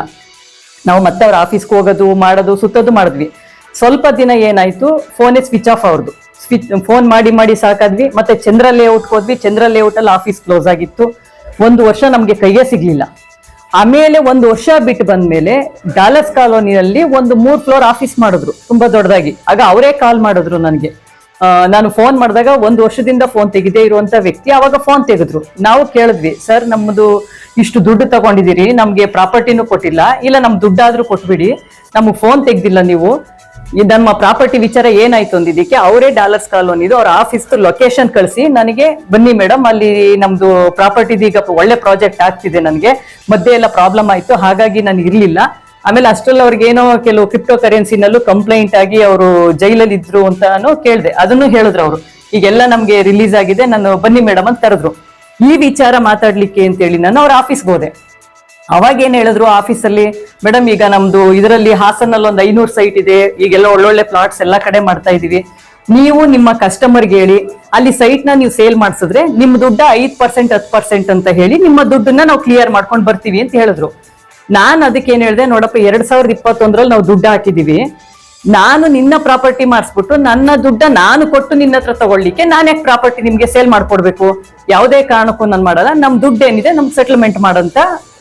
ನಾವು ಮತ್ತೆ ಅವ್ರ ಆಫೀಸ್ಗೆ ಹೋಗೋದು, ಮಾಡೋದು, ಸುತ್ತೋದು ಮಾಡಿದ್ವಿ. ಸ್ವಲ್ಪ ದಿನ ಏನಾಯ್ತು ಫೋನೇ ಸ್ವಿಚ್ ಆಫ್ ಅವ್ರದ್ದು ಸ್ವಿಚ್ ಫೋನ್ ಮಾಡಿ ಮಾಡಿ ಸಾಕಾದ್ವಿ, ಮತ್ತೆ ಚಂದ್ರ ಲೇಔಟ್ ಹೋದ್ವಿ. ಚಂದ್ರ ಲೇಔಟ್ ಅಲ್ಲಿ ಆಫೀಸ್ ಕ್ಲೋಸ್ ಆಗಿತ್ತು. ಒಂದು ವರ್ಷ ನಮ್ಗೆ ಕೈಗೆ ಸಿಗ್ಲಿಲ್ಲ. ಆಮೇಲೆ ಒಂದು ವರ್ಷ ಬಿಟ್ಟು ಬಂದ ಮೇಲೆ ಡಾಲಸ್ ಕಾಲೋನಿಯಲ್ಲಿ ಒಂದು ಮೂರ್ ಫ್ಲೋರ್ ಆಫೀಸ್ ಮಾಡಿದ್ರು, ತುಂಬಾ ದೊಡ್ಡದಾಗಿ. ಆಗ ಅವರೇ ಕಾಲ್ ಮಾಡಿದ್ರು ನನಗೆ. ನಾನು ಫೋನ್ ಮಾಡಿದಾಗ ಒಂದು ವರ್ಷದಿಂದ ಫೋನ್ ತೆಗಿದೇ ಇರುವಂತ ವ್ಯಕ್ತಿ ಅವಾಗ ಫೋನ್ ತೆಗೆದ್ರು. ನಾವು ಕೇಳಿದ್ವಿ, ಸರ್ ನಮ್ಮದು ಇಷ್ಟು ದುಡ್ಡು ತಗೊಂಡಿದ್ದೀರಿ, ನಮ್ಗೆ ಪ್ರಾಪರ್ಟಿನೂ ಕೊಟ್ಟಿಲ್ಲ, ಇಲ್ಲ ನಮ್ ದುಡ್ಡಾದ್ರೂ ಕೊಟ್ಬಿಡಿ, ನಮಗೆ ಫೋನ್ ತೆಗ್ದಿಲ್ಲ ನೀವು. ನಮ್ಮ ಪ್ರಾಪರ್ಟಿ ವಿಚಾರ ಏನಾಯ್ತು ಅಂದಿದ್ದಕ್ಕೆ ಅವರೇ ಡಾಲರ್ಸ್ ಕಾಲೋನಿದು ಅವ್ರ ಆಫೀಸ್ ಲೊಕೇಶನ್ ಕಳಿಸಿ, ನನಗೆ ಬನ್ನಿ ಮೇಡಮ್ ಅಲ್ಲಿ ನಮ್ದು ಪ್ರಾಪರ್ಟಿದು ಈಗ ಒಳ್ಳೆ ಪ್ರಾಜೆಕ್ಟ್ ಆಗ್ತಿದೆ ನನಗೆ, ಮಧ್ಯೆ ಎಲ್ಲ ಪ್ರಾಬ್ಲಮ್ ಆಯ್ತು, ಹಾಗಾಗಿ ನಾನು ಇರ್ಲಿಲ್ಲ. ಆಮೇಲೆ ಅಷ್ಟರಲ್ಲಿ ಅವ್ರಿಗೆ ಏನೋ ಕೆಲವು ಕ್ರಿಪ್ಟೋ ಕರೆನ್ಸಿನಲ್ಲೂ ಕಂಪ್ಲೇಂಟ್ ಆಗಿ ಅವರು ಜೈಲಲ್ಲಿ ಇದ್ರು ಅಂತಾನು ಕೇಳಿದೆ. ಅದನ್ನು ಹೇಳಿದ್ರು ಅವರು. ಈಗೆಲ್ಲ ನಮ್ಗೆ ರಿಲೀಸ್ ಆಗಿದೆ, ನಾನು ಬನ್ನಿ ಮೇಡಮ್ ಅಂತ ಕರೆದ್ರು ಈ ವಿಚಾರ ಮಾತಾಡ್ಲಿಕ್ಕೆ ಅಂತೇಳಿ ನಾನು ಅವ್ರ ಆಫೀಸ್ಗೆ ಹೋದೆ. ಅವಾಗ ಏನ್ ಹೇಳಿದ್ರು ಆಫೀಸಲ್ಲಿ ಮೇಡಮ್ ಈಗ ನಮ್ದು ಇದರಲ್ಲಿ ಹಾಸನಲ್ಲಿ ಒಂದು ಐನೂರು ಸೈಟ್ ಇದೆ, ಈಗೆಲ್ಲ ಒಳ್ಳೊಳ್ಳೆ ಪ್ಲಾಟ್ಸ್ ಎಲ್ಲ ಕಡೆ ಮಾಡ್ತಾ ಇದೀವಿ. ನೀವು ನಿಮ್ಮ ಕಸ್ಟಮರ್ಗೆ ಹೇಳಿ, ಅಲ್ಲಿ ಸೈಟ್ನ ನೀವು ಸೇಲ್ ಮಾಡಿಸಿದ್ರೆ ನಿಮ್ ದುಡ್ಡ ಐದ್ ಪರ್ಸೆಂಟ್ ಹತ್ತು ಪರ್ಸೆಂಟ್ ಅಂತ ಹೇಳಿ ನಿಮ್ಮ ದುಡ್ಡನ್ನ ನಾವು ಕ್ಲಿಯರ್ ಮಾಡ್ಕೊಂಡು ಬರ್ತೀವಿ ಅಂತ ಹೇಳಿದ್ರು. ನಾನ್ ಅದಕ್ಕೆ ಏನ್ ಹೇಳಿದೆ, ನೋಡಪ್ಪ, ಎರಡ್ ಸಾವಿರದ ಇಪ್ಪತ್ತೊಂದರಲ್ಲಿ ನಾವು ದುಡ್ಡು ಹಾಕಿದೀವಿ. ನಾನು ನಿನ್ನ ಪ್ರಾಪರ್ಟಿ ಮಾಡಿಸ್ಬಿಟ್ಟು ನನ್ನ ದುಡ್ಡ ನಾನು ಕೊಟ್ಟು ನಿನ್ನ ಹತ್ರ ತಗೊಳ್ಳಿಕ್ಕೆ ನಾನು ಯಾಕೆ ಪ್ರಾಪರ್ಟಿ ನಿಮ್ಗೆ ಸೇಲ್ ಮಾಡ್ಕೊಡ್ಬೇಕು? ಯಾವುದೇ ಕಾರಣಕ್ಕೂ ನಾನು ಮಾಡಲ್ಲ, ನಮ್ ದುಡ್ಡು ಏನಿದೆ ನಮ್ ಸೆಟಲ್ಮೆಂಟ್ ಮಾಡಂತ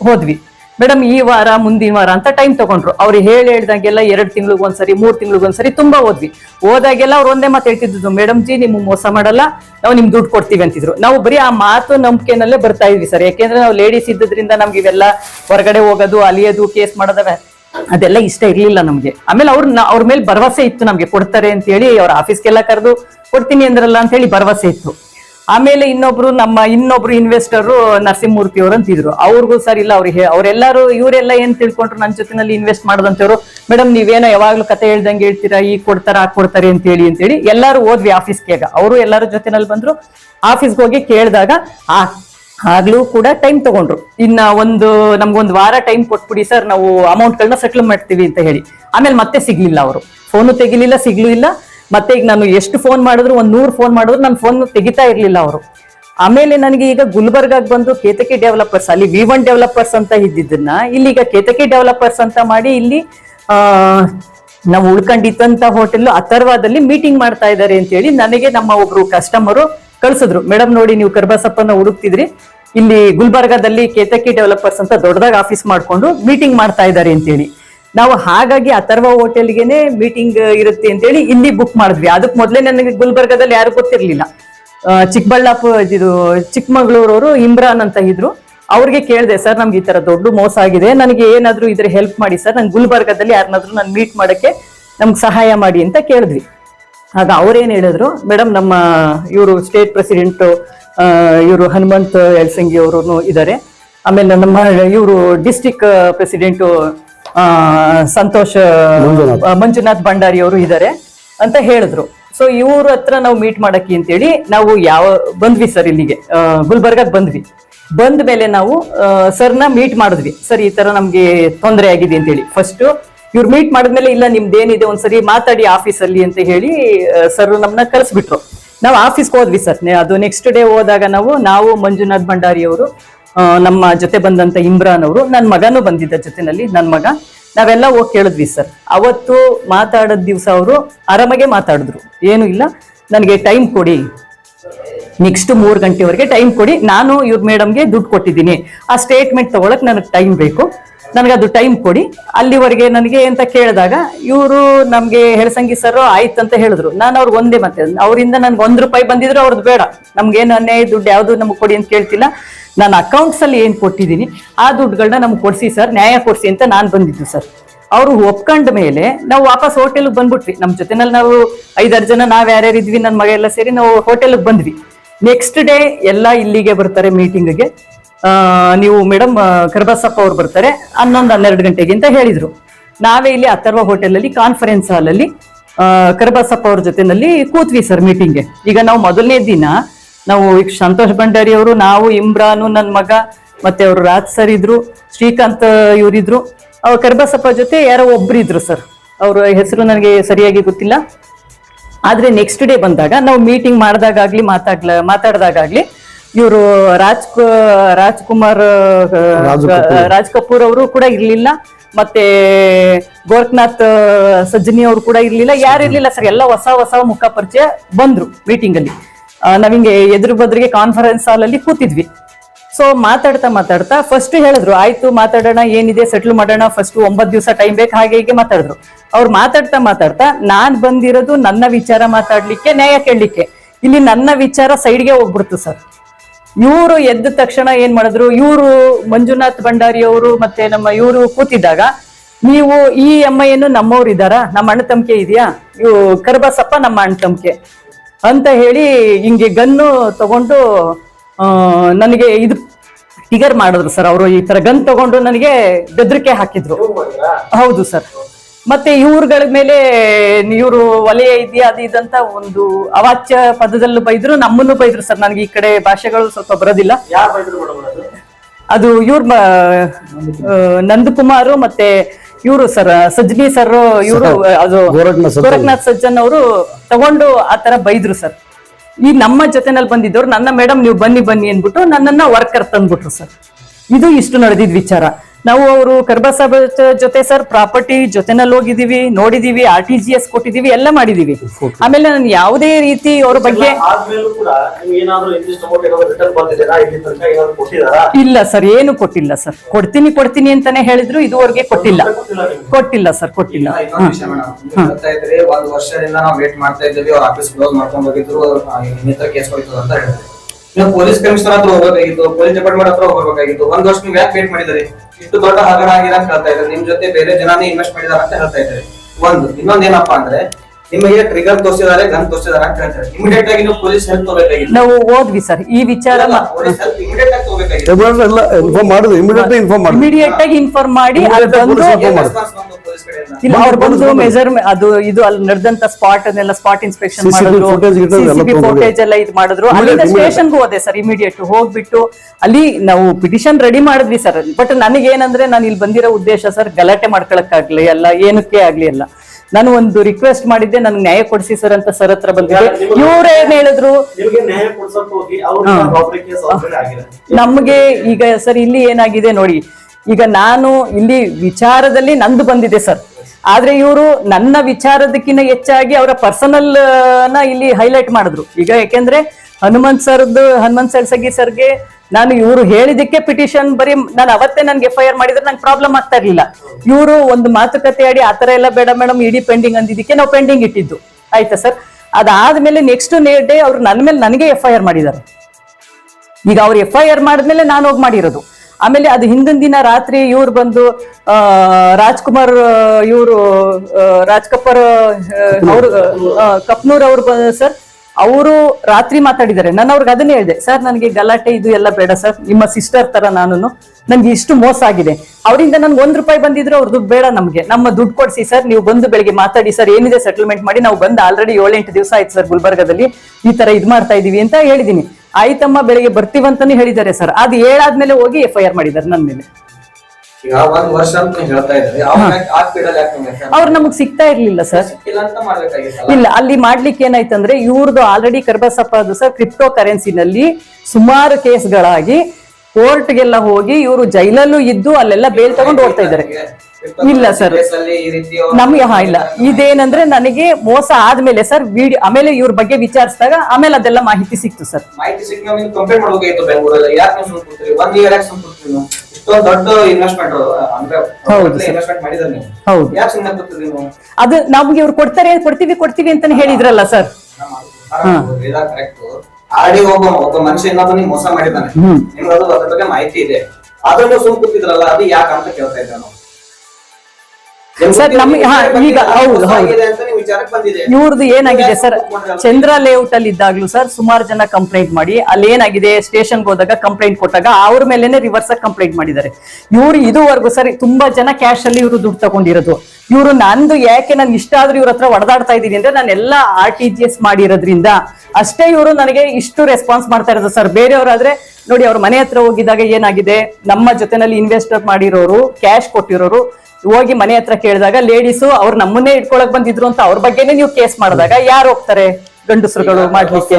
ಹೋದ್ವಿ. ಮೇಡಮ್, ಈ ವಾರ, ಮುಂದಿನ ವಾರ ಅಂತ ಟೈಮ್ ತಗೊಂಡ್ರು. ಅವ್ರು ಹೇಳಿ ಹೇಳ್ದಂಗೆಲ್ಲ ಎರಡು ತಿಂಗಳಿಗೆ ಒಂದ್ಸರಿ, ಮೂರ್ ತಿಂಗಳಿಗೆ ಒಂದ್ಸರಿ ತುಂಬಾ ಓದ್ವಿ. ಹೋದಾಗೆಲ್ಲ ಅವ್ರು ಒಂದೇ ಮಾತು ಹೇಳ್ತಿದ್ದು ಮೇಡಮ್ ಜಿ, ನಿಮ್ಗೆ ಮೋಸ ಮಾಡಲ್ಲ, ನಾವು ನಿಮ್ ದುಡ್ಡು ಕೊಡ್ತೀವಿ ಅಂತಿದ್ರು. ನಾವು ಬರೀ ಆ ಮಾತು ನಂಬಿಕೆನಲ್ಲೇ ಬರ್ತಾ ಇದ್ವಿ ಸರ್. ಯಾಕೆಂದ್ರೆ ನಾವು ಲೇಡೀಸ್ ಇದ್ದದ್ರಿಂದ ನಮ್ಗೆ ಇವೆಲ್ಲ ಹೊರಗಡೆ ಹೋಗೋದು, ಅಲಿಯೋದು ಕೇಸ್ ಮಾಡೋದವೆ, ಅದೆಲ್ಲ ಇಷ್ಟ ಇರ್ಲಿಲ್ಲ ನಮ್ಗೆ. ಆಮೇಲೆ ಅವ್ರ ಅವ್ರ ಮೇಲೆ ಭರವಸೆ ಇತ್ತು ನಮ್ಗೆ. ಕೊಡ್ತಾರೆ ಅಂತ ಹೇಳಿ ಅವ್ರ ಆಫೀಸ್ಗೆಲ್ಲ ಕರೆದು, ಕೊಡ್ತೀನಿ ಅಂದ್ರಲ್ಲ ಅಂತ ಹೇಳಿ ಭರವಸೆ ಇತ್ತು. ಆಮೇಲೆ ಇನ್ನೊಬ್ರು ನಮ್ಮ ಇನ್ನೊಬ್ರು ಇನ್ವೆಸ್ಟರ್ ನರಸಿಂಹಮೂರ್ತಿ ಅವರು ಅಂತಿದ್ರು. ಅವ್ರಿಗೂ ಸರ್ ಇಲ್ಲ, ಅವ್ರಿಗೆ ಅವರೆಲ್ಲರೂ ಇವರೆಲ್ಲ ಏನ್ ತಿಳ್ಕೊಂಡ್ರು ನನ್ನ ಜೊತೆನಲ್ಲಿ ಇನ್ವೆಸ್ಟ್ ಮಾಡದಂತವ್ರು, ಮೇಡಮ್, ನೀವೇನೋ ಯಾವಾಗ್ಲೂ ಕತೆ ಹೇಳ್ದಂಗೆ ಹೇಳ್ತೀರಾ, ಈ ಕೊಡ್ತಾರ, ಆ ಕೊಡ್ತಾರೆ ಅಂತ ಹೇಳಿ ಅಂತ ಹೇಳಿ ಎಲ್ಲರೂ ಹೋದ್ವಿ ಆಫೀಸ್ಗೆ ಆಗ ಅವರು ಎಲ್ಲರ ಜೊತೆನಲ್ಲಿ ಬಂದ್ರು. ಆಫೀಸ್ಗೆ ಹೋಗಿ ಕೇಳಿದಾಗ, ಆ, ಆಗ್ಲೂ ಕೂಡ ಟೈಮ್ ತಗೊಂಡ್ರು. ಇನ್ನ ಒಂದು, ನಮ್ಗೊಂದು ವಾರ ಟೈಮ್ ಕೊಟ್ಬಿಡಿ ಸರ್, ನಾವು ಅಮೌಂಟ್ ಗಳನ್ನ ಸೆಟ್ಲ್ ಮಾಡ್ತೀವಿ ಅಂತ ಹೇಳಿ. ಆಮೇಲೆ ಮತ್ತೆ ಸಿಗ್ಲಿಲ್ಲ ಅವರು. ಫೋನು ತೆಗಿಲಿಲ್ಲ, ಸಿಗ್ಲೂ ಇಲ್ಲ. ಮತ್ತೆ ಈಗ ನಾನು ಎಷ್ಟು ಫೋನ್ ಮಾಡಿದ್ರು ಒಂದು ನೂರು ಫೋನ್ ಮಾಡಿದ್ರು ನನ್ನ ಫೋನ್ ತೆಗಿತಾ ಇರ್ಲಿಲ್ಲ ಅವರು. ಆಮೇಲೆ ನನಗೆ ಈಗ ಗುಲ್ಬರ್ಗಾಗ್ ಬಂದು ಕೇತಕಿ ಡೆವಲಪರ್ಸ್, ಅಲ್ಲಿ ವಿ ಒನ್ ಡೆವಲಪರ್ಸ್ ಅಂತ ಇದ್ದಿದ್ದನ್ನ, ಇಲ್ಲಿ ಈಗ ಕೇತಕಿ ಡೆವಲಪರ್ಸ್ ಅಂತ ಮಾಡಿ ಇಲ್ಲಿ ನಾವು ಉಳ್ಕೊಂಡಿದ್ದಂತ ಹೋಟೆಲ್ ಅಥರ್ವಾದಲ್ಲಿ ಮೀಟಿಂಗ್ ಮಾಡ್ತಾ ಇದ್ದಾರೆ ಅಂತ ಹೇಳಿ ನನಗೆ ನಮ್ಮ ಒಬ್ರು ಕಸ್ಟಮರು ಕಳ್ಸಿದ್ರು. ಮೇಡಮ್ ನೋಡಿ ನೀವು ಕರ್ಬಸಪ್ಪನ ಹುಡುಕ್ತಿದ್ರಿ. ಇಲ್ಲಿ ಗುಲ್ಬರ್ಗಾದಲ್ಲಿ ಕೇತಕಿ ಡೆವಲಪರ್ಸ್ ಅಂತ ದೊಡ್ಡದಾಗ ಆಫೀಸ್ ಮಾಡ್ಕೊಂಡು ಮೀಟಿಂಗ್ ಮಾಡ್ತಾ ಇದ್ದಾರೆ ಅಂತೇಳಿ ನಾವು ಹಾಗಾಗಿ ಅಥರ್ವ ಹೋಟೆಲ್ಗೆನೆ ಮೀಟಿಂಗ್ ಇರುತ್ತೆ ಅಂತೇಳಿ ಇಲ್ಲಿ ಬುಕ್ ಮಾಡಿದ್ವಿ. ಅದಕ್ಕೆ ಮೊದಲೇ ನನಗೆ ಗುಲ್ಬರ್ಗದಲ್ಲಿ ಯಾರು ಗೊತ್ತಿರಲಿಲ್ಲ. ಚಿಕ್ಕಬಳ್ಳಾಪುರ ಇದು ಚಿಕ್ಕಮಗಳೂರವರು ಇಮ್ರಾನ್ ಅಂತ ಇದ್ರು. ಅವ್ರಿಗೆ ಕೇಳಿದೆ, ಸರ್, ನಮ್ಗೆ ಈ ತರ ದೊಡ್ಡ ಮೋಸ ಆಗಿದೆ. ನನಗೆ ಏನಾದ್ರೂ ಇದ್ರ ಹೆಲ್ಪ್ ಮಾಡಿ, ಸರ್. ನಂಗೆ ಗುಲ್ಬರ್ಗದಲ್ಲಿ ಯಾರನ್ನಾದ್ರೂ ನಾನು ಮೀಟ್ ಮಾಡಕ್ಕೆ ನಮ್ಗೆ ಸಹಾಯ ಮಾಡಿ ಅಂತ ಕೇಳಿದ್ವಿ. ಆಗ ಅವ್ರೇನು ಹೇಳಿದ್ರು ಮೇಡಮ್ ನಮ್ಮ ಇವರು ಸ್ಟೇಟ್ ಪ್ರೆಸಿಡೆಂಟ್ ಇವರು ಹನುಮಂತ್ ಎಲ್ಸಂಗಿ ಅವರು ಇದ್ದಾರೆ ಆಮೇಲೆ ನಮ್ಮ ಇವರು ಡಿಸ್ಟಿಕ್ ಪ್ರೆಸಿಡೆಂಟ್ ಸಂತೋಷ್ ಮಂಜುನಾಥ್. ಭಂಡಾರಿ ಅವರು ಇದ್ದಾರೆ ಅಂತ ಹೇಳಿದ್ರು. ಸೊ ಇವ್ರ ಹತ್ರ ನಾವು ಮೀಟ್ ಮಾಡಕ್ಕೆ ಅಂತೇಳಿ ನಾವು ಯಾವ ಬಂದ್ವಿ ಸರ್ ಇಲ್ಲಿಗೆ. ಗುಲ್ಬರ್ಗ ಗುಲ್ಬರ್ಗಾಗ್ ಬಂದ್ವಿ. ಬಂದ ಮೇಲೆ ನಾವು ಸರ್ನ ಮೀಟ್ ಮಾಡಿದ್ವಿ. ಸರ್ ಈ ತರ ನಮ್ಗೆ ತೊಂದರೆ ಆಗಿದೆ ಅಂತೇಳಿ. ಫಸ್ಟ್ ಇವ್ರು ಮೀಟ್ ಮಾಡಿದ್ಮೇಲೆ ಇಲ್ಲ ನಿಮ್ದೇನಿದೆ ಒಂದ್ಸರಿ ಮಾತಾಡಿ ಆಫೀಸಲ್ಲಿ ಅಂತ ಹೇಳಿ ಸರ್ ನಮ್ಮನ್ನ ಕಳಿಸ್ಬಿಟ್ರು. ನಾವು ಆಫೀಸ್ಗೆ ಹೋದ್ವಿ ಸರ್ ಅದು ನೆಕ್ಸ್ಟ್ ಡೇ ಹೋದಾಗ ನಾವು ನಾವು ಮಂಜುನಾಥ್ ಭಂಡಾರಿ ಅವರು ನಮ್ಮ ಜೊತೆ ಬಂದಂತ ಇಮ್ರಾನ್ ಅವರು ನನ್ನ ಮಗನೂ ಬಂದಿದ್ದ ಜೊತೆನಲ್ಲಿ ನನ್ನ ಮಗ. ನಾವೆಲ್ಲ ಹೋಗಿ ಕೇಳಿದ್ವಿ ಸರ್. ಅವತ್ತು ಮಾತಾಡೋದ್ ದಿವಸ ಅವರು ಆರಾಮಾಗೆ ಮಾತಾಡಿದ್ರು. ಏನು ಇಲ್ಲ. ನನಗೆ ಟೈಮ್ ಕೊಡಿ. ನೆಕ್ಸ್ಟ್ ಮೂರು ಗಂಟೆವರೆಗೆ ಟೈಮ್ ಕೊಡಿ. ನಾನು ಇವ್ರ ಮೇಡಮ್ಗೆ ದುಡ್ಡು ಕೊಟ್ಟಿದ್ದೀನಿ. ಆ ಸ್ಟೇಟ್ಮೆಂಟ್ ತಗೊಳಕ್ ನನಗೆ ಟೈಮ್ ಬೇಕು. ನನಗೆ ಅದು ಟೈಮ್ ಕೊಡಿ. ಅಲ್ಲಿವರೆಗೆ ನನಗೆ ಅಂತ ಕೇಳಿದಾಗ, ಇವರು ನಮಗೆ ಹೆಳಸಂಗಿ ಸರ್, ಆಯ್ತು ಅಂತ ಹೇಳಿದ್ರು. ನಾನು ಅವ್ರಿಗೆ ಒಂದೇ ಮತ್ತೆ. ಅವರಿಂದ ನನ್ಗೆ ಒಂದು ರೂಪಾಯಿ ಬಂದಿದ್ರು ಅವ್ರದ್ದು ಬೇಡ. ನಮ್ಗೇನು ಅನ್ಯಾಯ, ದುಡ್ಡು ಯಾವುದು ನಮ್ಗೆ ಕೊಡಿ ಅಂತ ಕೇಳ್ತಿಲ್ಲ. ನಾನು ಅಕೌಂಟ್ಸ್ ಅಲ್ಲಿ ಏನ್ ಕೊಟ್ಟಿದ್ದೀನಿ, ಆ ದುಡ್ಡುಗಳನ್ನ ನಮ್ಗೆ ಕೊಡಿಸಿ ಸರ್, ನ್ಯಾಯ ಕೊಡಿಸಿ ಅಂತ ನಾನು ಬಂದಿದ್ದು ಸರ್. ಅವರು ಒಪ್ಕೊಂಡ ಮೇಲೆ ನಾವು ವಾಪಸ್ ಹೋಟೆಲ್ಗೆ ಬಂದ್ಬಿಟ್ವಿ. ನಮ್ಮ ಜೊತೆನಲ್ಲಿ ನಾವು ಐದಾರು ಜನ, ನಾವು ಯಾರ್ಯಾರು ಇದ್ವಿ ನನ್ನ ಮಗ ಎಲ್ಲ ಸೇರಿ ನಾವು ಹೋಟೆಲ್ಗೆ ಬಂದ್ವಿ. ನೆಕ್ಸ್ಟ್ ಡೇ ಎಲ್ಲ ಇಲ್ಲಿಗೆ ಬರ್ತಾರೆ ಮೀಟಿಂಗ್ಗೆ ನೀವು ಮೇಡಮ್ ಕರ್ಬಸಪ್ಪ ಅವ್ರು ಬರ್ತಾರೆ, ಹನ್ನೊಂದು, ಹನ್ನೆರಡು ಗಂಟೆಗೆ ಅಂತ ಹೇಳಿದರು. ನಾವೇ ಇಲ್ಲಿ ಅಥರ್ವ ಹೋಟೆಲಲ್ಲಿ ಕಾನ್ಫರೆನ್ಸ್ ಹಾಲಲ್ಲಿ ಕರ್ಬಸಪ್ಪ ಅವ್ರ ಜೊತೆನಲ್ಲಿ ಕೂತ್ವಿ ಸರ್ ಮೀಟಿಂಗ್ಗೆ ಈಗ ನಾವು ಮೊದಲನೇ ದಿನ ನಾವು ಈಗ ಸಂತೋಷ್ ಭಂಡಾರಿ ಅವರು ನಾವು ಇಮ್ರಾನು ನನ್ನ ಮಗ ಮತ್ತೆ ಅವರು ರಾಜ್ ಸರ್ ಇದ್ರು ಶ್ರೀಕಾಂತ್ ಇವರಿದ್ರು ಅವ್ರು ಕರ್ಬಸಪ್ಪ ಜೊತೆ ಯಾರೋ ಒಬ್ರು ಇದ್ರು ಸರ್ ಅವ್ರ ಹೆಸರು ನನಗೆ ಸರಿಯಾಗಿ ಗೊತ್ತಿಲ್ಲ. ಆದ್ರೆ ನೆಕ್ಸ್ಟ್ ಡೇ ಬಂದಾಗ ನಾವು ಮೀಟಿಂಗ್ ಮಾಡಿದಾಗ್ಲಿ ಮಾತಾಡ್ಲ ಮಾತಾಡ್ದಾಗ್ಲಿ ಇವರು ರಾಜ್ ರಾಜ್ಕುಮಾರ್ ರಾಜ್ ಕಪೂರ್. ಅವರು ಕೂಡ ಇರ್ಲಿಲ್ಲ. ಮತ್ತೆ ಗೋರ್ಖನಾಥ್ ಸಜ್ಜನಿ ಅವರು ಕೂಡ ಇರ್ಲಿಲ್ಲ. ಯಾರು ಇರ್ಲಿಲ್ಲ ಸರ್ ಎಲ್ಲ ಹೊಸ ಹೊಸ ಮುಖ ಪರಿಚಯ ಬಂದ್ರು ಮೀಟಿಂಗ್ ಅಲ್ಲಿ. ನಾವಿಂಗೆ ಎದುರು ಬದ್ರಿಗೆ ಕಾನ್ಫರೆನ್ಸ್ ಹಾಲ್ ಅಲ್ಲಿ ಕೂತಿದ್ವಿ. ಸೊ ಮಾತಾಡ್ತಾ ಮಾತಾಡ್ತಾ ಫಸ್ಟ್ ಹೇಳಿದ್ರು, ಆಯ್ತು ಮಾತಾಡೋಣ, ಏನಿದೆ ಸೆಟ್ಲ್ ಮಾಡೋಣ ಫಸ್ಟ್ ಒಂಬತ್ತು ದಿವಸ ಟೈಮ್ ಬೇಕು, ಹಾಗೆ ಹೀಗೆ ಮಾತಾಡಿದ್ರು. ಅವ್ರು ಮಾತಾಡ್ತಾ ಮಾತಾಡ್ತಾ, ನಾನ್ ಬಂದಿರೋದು ನನ್ನ ವಿಚಾರ ಮಾತಾಡ್ಲಿಕ್ಕೆ, ನ್ಯಾಯ ಕೇಳಲಿಕ್ಕೆ. ಇಲ್ಲಿ ನನ್ನ ವಿಚಾರ ಸೈಡ್ಗೆ ಹೋಗ್ಬಿಡ್ತು ಸರ್ ಇವರು ಎದ್ದ ತಕ್ಷಣ ಏನ್ ಮಾಡಿದ್ರು, ಇವರು ಮಂಜುನಾಥ್ ಭಂಡಾರಿ ಅವರು ಮತ್ತೆ ನಮ್ಮ ಇವರು ಕೂತಿದ್ದಾಗ, ನೀವು ಈ ಏನು ನಮ್ಮವ್ರು ಇದ್ದಾರಾ ನಮ್ಮ ಅಣ್ಣ ತಮ್ಕೆ ಇದೆಯಾ? ಇವು ಕರ್ಬಸಪ್ಪ ನಮ್ಮ ಅಣ್ಣ ತಮ್ಕೆ. ಅಂತ ಹೇಳಿ ಹಿಂಗೆ ಗನ್ನು ತಗೊಂಡು ನನಗೆ ಇದು ಟಿಗರ್ ಮಾಡಿದ್ರು ಸರ್ ಅವರು ಈ ತರ ಗನ್ ತಗೊಂಡು ನನಗೆ ಬೆದರಿಕೆ ಹಾಕಿದ್ರು. ಹೌದು ಸರ್. ಮತ್ತೆ ಇವ್ರಗಳ ಮೇಲೆ ಇವರು ವಲಯ ಇದೆಯಾ ಅದು ಇದಂತ ಒಂದು ಅವಾಚ್ಯ ಪದದಲ್ಲೂ ಬೈದ್ರು ನಮ್ಮನ್ನು ಬೈದ್ರು ಸರ್. ನನಗೆ ಈ ಕಡೆ ಭಾಷೆಗಳು ಸ್ವಲ್ಪ ಬರೋದಿಲ್ಲ. ಅದು? ಇವ್ರ ನಂದಕುಮಾರು ಮತ್ತೆ ಇವರು ಸರ್ ಸಜ್ನಿ ಸರ್ ಇವರು ಅದು ಗೋರಖ್ನಾಥ್ ಸಜ್ಜನ್. ಅವರು ತಗೊಂಡು ಆ ತರ ಬೈದ್ರು ಸರ್. ಈ ನಮ್ಮ ಜೊತೆನಲ್ಲಿ ಬಂದಿದ್ದವ್ರು ನನ್ನ ಮೇಡಮ್ ನೀವು ಬನ್ನಿ ಬನ್ನಿ ಅಂದ್ಬಿಟ್ಟು ನನ್ನನ್ನ ವರ್ಕರ್ ತಂದ್ಬಿಟ್ರು ಸರ್. ಇದು ಇಷ್ಟು ನಡೆದಿದ್ ವಿಚಾರ. ನಾವು ಅವರು ಕರ್ಬಸಾಬ್ ಜೊತೆ ಸರ್ ಪ್ರಾಪರ್ಟಿ ಜೊತೆನಲ್ಲಿ ಹೋಗಿದೀವಿ ನೋಡಿದೀವಿ ಆರ್ ಟಿ ಜಿ ಎಸ್ ಕೊಟ್ಟಿದೀವಿ ಎಲ್ಲ ಮಾಡಿದೀವಿ ಆಮೇಲೆ ನಾನು ಯಾವುದೇ ರೀತಿ ಅವ್ರ ಬಗ್ಗೆ ಇಲ್ಲಿ ತನಕ ಏನಾದ್ರು ಕೊಟ್ಟಿದಾರಾ? ಇಲ್ಲ ಸರ್ ಏನು ಕೊಟ್ಟಿಲ್ಲ ಸರ್. ಕೊಡ್ತೀನಿ ಕೊಡ್ತೀನಿ ಅಂತಾನೆ ಹೇಳಿದ್ರು ಇದುವರೆಗೆ ಕೊಟ್ಟಿಲ್ಲ. ಕೊಟ್ಟಿಲ್ಲ ಸರ್ ಕೊಟ್ಟಿಲ್ಲ. ಇನ್ನೊಂದು ಹೇಳ್ತಾ ಇದ್ರಿ ಒಂದ್ ವರ್ಷದಿಂದ ನಾವು ವೇಟ್ ಮಾಡ್ತಾ ಇದ್ದೀವಿ ಅವ್ರ ಆಫೀಸ್ ಕ್ಲೋಸ್ ಮಾಡ್ಕೊಂಡು ಹೋಗಿದ್ರು ಕೇಸ್ ಹೋಯ್ತು ಅಂತ ಹೇಳಿದ್ರಿ. ನೀವು ಪೊಲೀಸ್ ಕಮಿಷನರ್ ಹತ್ರ ಹೋಗಬೇಕಾಗಿತ್ತು, ಪೊಲೀಸ್ ಡಿಪಾರ್ಟ್ಮೆಂಟ್ ಹತ್ರ ಹೋಗಬೇಕಾಗಿತ್ತು. ಒಂದ್ ವರ್ಷ ನೀವು ಯಾಕೆ ವೇಟ್ ಮಾಡಿದ್ರಿ ಇಷ್ಟು ದೊಡ್ಡ ಹಗರಣ ಆಗಿರ ಹೇಳ್ತಾ ಇದ್ದಾರೆ. ನಿಮ್ ಜೊತೆ ಬೇರೆ ಜನನೇ ಇನ್ವೆಸ್ಟ್ ಮಾಡಿದಾರ ಅಂತ ಹೇಳ್ತಾ ಇದ್ದಾರೆ. ಒಂದು ಇನ್ನೊಂದೇನಪ್ಪಾ ಅಂದ್ರೆ ನಿಮಗೆ ಟ್ರಿಗರ್ ತೋರಿಸಿದ್ದಾರೆ ಗನ್ ತೋರಿಸಿದ್ದಾರೆ ಅಂತ ಹೇಳ್ತಾರೆ. ಇಮಿಡಿಯೇಟ್ ಆಗಿ ನೀವು ಪೊಲೀಸ್ ಹೆಲ್ಪ್ ತಗೋಬೇಕಾಗಿತ್ತು ನಾವು ಓದ್ವಿ ಸರ್ ಈ ವಿಚಾರ ಪೊಲೀಸ್ ಹೆಲ್ಪ್ ಇಮಿಡಿಯೇಟ್ ಆಗಿ ತಗೋಬೇಕಾಗಿತ್ತು ಎಲ್ಲ ಇನ್ಫಾರ್ಮ್ ಮಾಡಿದ್ರು ಇಮಿಡಿಯೇಟ್ ಇನ್ಫಾರ್ಮ್ ಮಾಡಿದ್ರು. ಇಮಿಡಿಯೇಟ್ ಆಗಿ ಇನ್ಫಾರ್ಮ್ ಮಾಡಿ Immediate ಬಂದು ಮಾಡಿ. ಇಲ್ಲ ಅವ್ರು ಬಂದು ಮೆಜರ್ ಅದು ಇದು ಅಲ್ಲಿ ನಡೆದಂತ ಸ್ಪಾಟ್ ಅದನ್ನೆಲ್ಲ ಸ್ಪಾಟ್ ಇನ್ಸ್ಪೆಕ್ಷನ್ ಮಾಡಿದ್ರು. ಎಲ್ಲ ಫೋಟೇಜ್ ಎಲ್ಲ ಇದು ಮಾಡಿದ್ರು. ಅಲ್ಲಿಂದ. ಸ್ಟೇಷನ್ಗೂ ಹೋದೆ ಸರ್ ಇಮಿಡಿಯೇಟ್ ಹೋಗ್ಬಿಟ್ಟು ಅಲ್ಲಿ ನಾವು ಪಿಟಿಷನ್ ರೆಡಿ ಮಾಡಿದ್ವಿ ಸರ್. ಬಟ್ ನನಗೇನಂದ್ರೆ ನಾನು ಇಲ್ಲಿ ಬಂದಿರೋ ಉದ್ದೇಶ ಸರ್ ಗಲಾಟೆ ಮಾಡ್ಕೊಳಕ್ಕಾಗ್ಲಿ ಅಲ್ಲ ಏನಕ್ಕೆ ಆಗ್ಲಿ ಅಲ್ಲ. ನಾನು ಒಂದು ರಿಕ್ವೆಸ್ಟ್ ಮಾಡಿದ್ದೆ ನನ್ಗೆ ನ್ಯಾಯ ಕೊಡಿಸಿ ಸರ್ ಅಂತ ಸರ್ ಹತ್ರ ಬಂದಿದ್ದೆ. ಇವ್ರು ಏನ್ ಹೇಳಿದ್ರು? ನಿಮ್ಗೆ ಈಗ ಸರ್ ಇಲ್ಲಿ ಏನಾಗಿದೆ ನೋಡಿ ಈಗ ನಾನು ಇಲ್ಲಿ ವಿಚಾರದಲ್ಲಿ ನಂದು ಬಂದಿದೆ ಸರ್. ಆದ್ರೆ ಇವರು ನನ್ನ ವಿಚಾರದಕ್ಕಿಂತ ಹೆಚ್ಚಾಗಿ ಅವರ ಪರ್ಸನಲ್ನ ಇಲ್ಲಿ ಹೈಲೈಟ್ ಮಾಡಿದ್ರು. ಈಗ ಯಾಕೆಂದ್ರೆ ಹನುಮಂತ್ ಸರ್ದು, ಹನುಮಂತ್ ಸೆಳ್ಸಗಿ ಸರ್ಗೆ ನಾನು ಇವರು ಹೇಳಿದಕ್ಕೆ ಪಿಟಿಷನ್ ಬರೀ ನಾನು ಅವತ್ತೇ ನನ್ಗೆ ಎಫ್ ಐ ಆರ್ ಮಾಡಿದ್ರೆ ನಂಗೆ ಪ್ರಾಬ್ಲಮ್ ಆಗ್ತಾ ಇರ್ಲಿಲ್ಲ. ಇವರು ಒಂದು ಮಾತುಕತೆ ಆಡಿ ಆ ಆತರ ಎಲ್ಲ ಬೇಡ ಮೇಡಮ್ ಇಡೀ ಪೆಂಡಿಂಗ್ ಅಂದಿದ್ದಕ್ಕೆ ನಾವು ಪೆಂಡಿಂಗ್ ಇಟ್ಟಿದ್ದು. ಆಯ್ತಾ ಸರ್ ಅದಾದ್ಮೇಲೆ ನೆಕ್ಸ್ಟ್ ಡೇ ಅವ್ರು ನನ್ನ ಮೇಲೆ ನನಗೆ ಎಫ್ ಐ ಆರ್ ಮಾಡಿದ್ದಾರೆ. ಈಗ ಅವ್ರು ಎಫ್ ಐ ಆರ್ ಮಾಡಿದ್ಮೇಲೆ ನಾನು ಹೋಗಿ ಮಾಡಿರೋದು. ಆಮೇಲೆ ಅದು ಹಿಂದಿನ ದಿನ ರಾತ್ರಿ ಇವ್ರು ಬಂದು ರಾಜ್ಕುಮಾರ್ ಇವರು ರಾಜ್ ಕಪೂರ್ ಅವರು ಕಪ್ನೂರ್ ಅವ್ರು ಸರ್ ಅವರು ರಾತ್ರಿ ಮಾತಾಡಿದ್ದಾರೆ. ನಾನು ಅವ್ರಿಗೆ ಅದನ್ನೇ ಹೇಳಿದೆ, ಸರ್, ನನಗೆ ಗಲಾಟೆ ಇದು ಎಲ್ಲ ಬೇಡ ಸರ್. ನಿಮ್ಮ ಸಿಸ್ಟರ್ ತರ ನಾನು ನನ್ಗೆ ಇಷ್ಟು ಮೋಸ ಆಗಿದೆ. ಅವರಿಂದ ನನ್ಗೆ ಒಂದ್ ರೂಪಾಯಿ ಬಂದಿದ್ರು ಅವ್ರ ದುಡ್ಡು ಬೇಡ ನಮ್ಗೆ. ನಮ್ಮ ದುಡ್ಡು ಕೊಡಿಸಿ ಸರ್, ನೀವು ಬಂದು ಬೆಳಿಗ್ಗೆ ಮಾತಾಡಿ ಸರ್, ಏನಿದೆ ಸೆಟಲ್ಮೆಂಟ್ ಮಾಡಿ, ನಾವು ಬಂದು ಆಲ್ರೆಡಿ ಏಳೆಂಟು ದಿವಸ ಆಯ್ತು ಸರ್ ಗುಲ್ಬರ್ಗದಲ್ಲಿ ಈ ತರ ಇದ್ ಮಾಡ್ತಾ ಇದೀವಿ ಅಂತ ಹೇಳಿದೀನಿ ಆಯ್ತಮ್ಮ, ಬೆಳಿಗ್ಗೆ ಬರ್ತೀವಂತಾನೆ ಹೇಳಿದ್ದಾರೆ ಸರ್. ಅದು ಹೇಳಾದ್ಮೇಲೆ ಹೋಗಿ ಎಫ್ ಐ ಆರ್ ಮಾಡಿದ್ದಾರೆ ನನ್ನ ಮೇಲೆ. ಈಗ ಒಂದ್ ವರ್ಷ ಅಂತ ನೀವು ಹೇಳ್ತಾ ಇದ್ರಿ ಅವಾಗ ಆ ಪೀಡಲ್ ಯಾಕೆ ನಿಮ್ಗೆ ಅವ್ರು ನಮಗ್ ಸಿಗ್ತಾ ಇರ್ಲಿಲ್ಲ ಸರ್. ಸಿಕ್ಕಿಲ್ಲ ಅಂತ ಮಾಡ್ಬೇಕಾಗಿತ್ತಲ್ಲ? ಇಲ್ಲ ಅಲ್ಲಿ ಮಾಡ್ಲಿಕ್ಕೆ ಏನಾಯ್ತಂದ್ರೆ ಇವ್ರದ್ದು ಆಲ್ರೆಡಿ ಕರ್ಬಸಪ್ಪ ಅದು ಸರ್ ಕ್ರಿಪ್ಟೋ ಕರೆನ್ಸಿನಲ್ಲಿ ಸುಮಾರು ಕೇಸ್ಗಳಾಗಿ ಕೋರ್ಟ್ಗೆಲ್ಲ ಹೋಗಿ ಇವರು ಜೈಲಲ್ಲೂ ಇದ್ದು ಅಲ್ಲೆಲ್ಲ ಬೇಲ್ ತಗೊಂಡು ಓಡ್ತಾ ಇದ್ದಾರೆ. ಇಲ್ಲ ಸರ್ ನಮ್ಗೆ ಹಾ ಇಲ್ಲ. ಇದೇನಂದ್ರೆ ನನಗೆ ಮೋಸ ಆದ್ಮೇಲೆ ಸರ್ ವಿಡಿಯೋ ಆಮೇಲೆ ಇವ್ರ ಬಗ್ಗೆ ವಿಚಾರಿಸಿದಾಗ ಆಮೇಲೆ ಅದೆಲ್ಲ ಮಾಹಿತಿ ಸಿಕ್ತು ಸರ್ ಮಾಹಿತಿ ಹೌದು ಅದು ನಮ್ಗೆ ಇವ್ರು ಕೊಡ್ತಾರೆ ಕೊಡ್ತೀವಿ ಕೊಡ್ತೀವಿ ಅಂತಾನೆ ಹೇಳಿದ್ರಲ್ಲ ಸರ್ ಆಲ್ರೆಡಿ ಒಬ್ಬ ಒಬ್ಬ ಮನುಷ್ಯ ಇನ್ನೊಬ್ಬನಿಗೆ ಮೋಸ ಮಾಡಿದ್ದಾನೆ. ನಿಮ್ಗೆ ಅದ್ರ ಬಗ್ಗೆ ಮಾಹಿತಿ ಇದೆ. ಆದ್ರೆ ಸುಮ್ ಕೂತಿದ್ರಲ್ಲ ಅದು ಯಾಕಂತ ಅಂತ ಕೇಳ್ತಾ ಇದ್ದೆ ನಾವು ಸರ್, ನಮ್ಗೆ- ಹಾ, ಈಗ ಹೌದು, ಹೌದು. ಇವ್ರದ್ದು ಏನಾಗಿದೆ ಸರ್ ಚಂದ್ರ ಲೇಔಟ್ ಅಲ್ಲಿ ಇದ್ದಾಗ್ಲೂ ಸರ್ ಸುಮಾರು ಜನ ಕಂಪ್ಲೇಂಟ್ ಮಾಡಿ ಅಲ್ಲಿ ಏನಾಗಿದೆ ಸ್ಟೇಷನ್ಗೆ ಹೋದಾಗ ಕಂಪ್ಲೇಂಟ್ ಕೊಟ್ಟಾಗ ಅವ್ರ ಮೇಲೆನೆ ರಿವರ್ಸ್ ಆಗಿ ಕಂಪ್ಲೇಂಟ್ ಮಾಡಿದ್ದಾರೆ. ಇವ್ರು ಇದುವರೆಗೂ ಸರ್ ತುಂಬಾ ಜನ ಕ್ಯಾಶ್ ಅಲ್ಲಿ ಇವರು ದುಡ್ಡು ತಗೊಂಡಿರೋದು. ಇವರು ನಂದು ಯಾಕೆ ನಾನು ಇಷ್ಟ ಆದ್ರೂ ಇವ್ರ ಹತ್ರ ಒಡದಾಡ್ತಾ ಇದ್ದೀನಿ ಅಂದ್ರೆ ನಾನು ಎಲ್ಲ ಆರ್ ಟಿ ಜಿ ಎಸ್ ಮಾಡಿರೋದ್ರಿಂದ ಅಷ್ಟೇ ಇವರು ನನಗೆ ಇಷ್ಟು ರೆಸ್ಪಾನ್ಸ್ ಮಾಡ್ತಾ ಇರೋದು ಸರ್. ಬೇರೆಯವರಾದ್ರೆ ನೋಡಿ ಅವ್ರ ಮನೆ ಹತ್ರ ಹೋಗಿದಾಗ ಏನಾಗಿದೆ ನಮ್ಮ ಜೊತೆನಲ್ಲಿ ಇನ್ವೆಸ್ಟ್ ಮಾಡಿರೋರು ಕ್ಯಾಶ್ ಕೊಟ್ಟಿರೋರು ಹೋಗಿ ಮನೆ ಹತ್ರ ಕೇಳಿದಾಗ ಲೇಡೀಸು ಅವ್ರು ನಮ್ಮನ್ನೇ ಇಟ್ಕೊಳಕ್ ಬಂದಿದ್ರು ಅಂತ ಅವ್ರ ಬಗ್ಗೆನೇ ನೀವು ಕೇಸ್ ಮಾಡಿದಾಗ ಯಾರು ಹೋಗ್ತಾರೆ ಗಂಡಸರುಗಳು ಮಾಡ್ಲಿಕ್ಕೆ?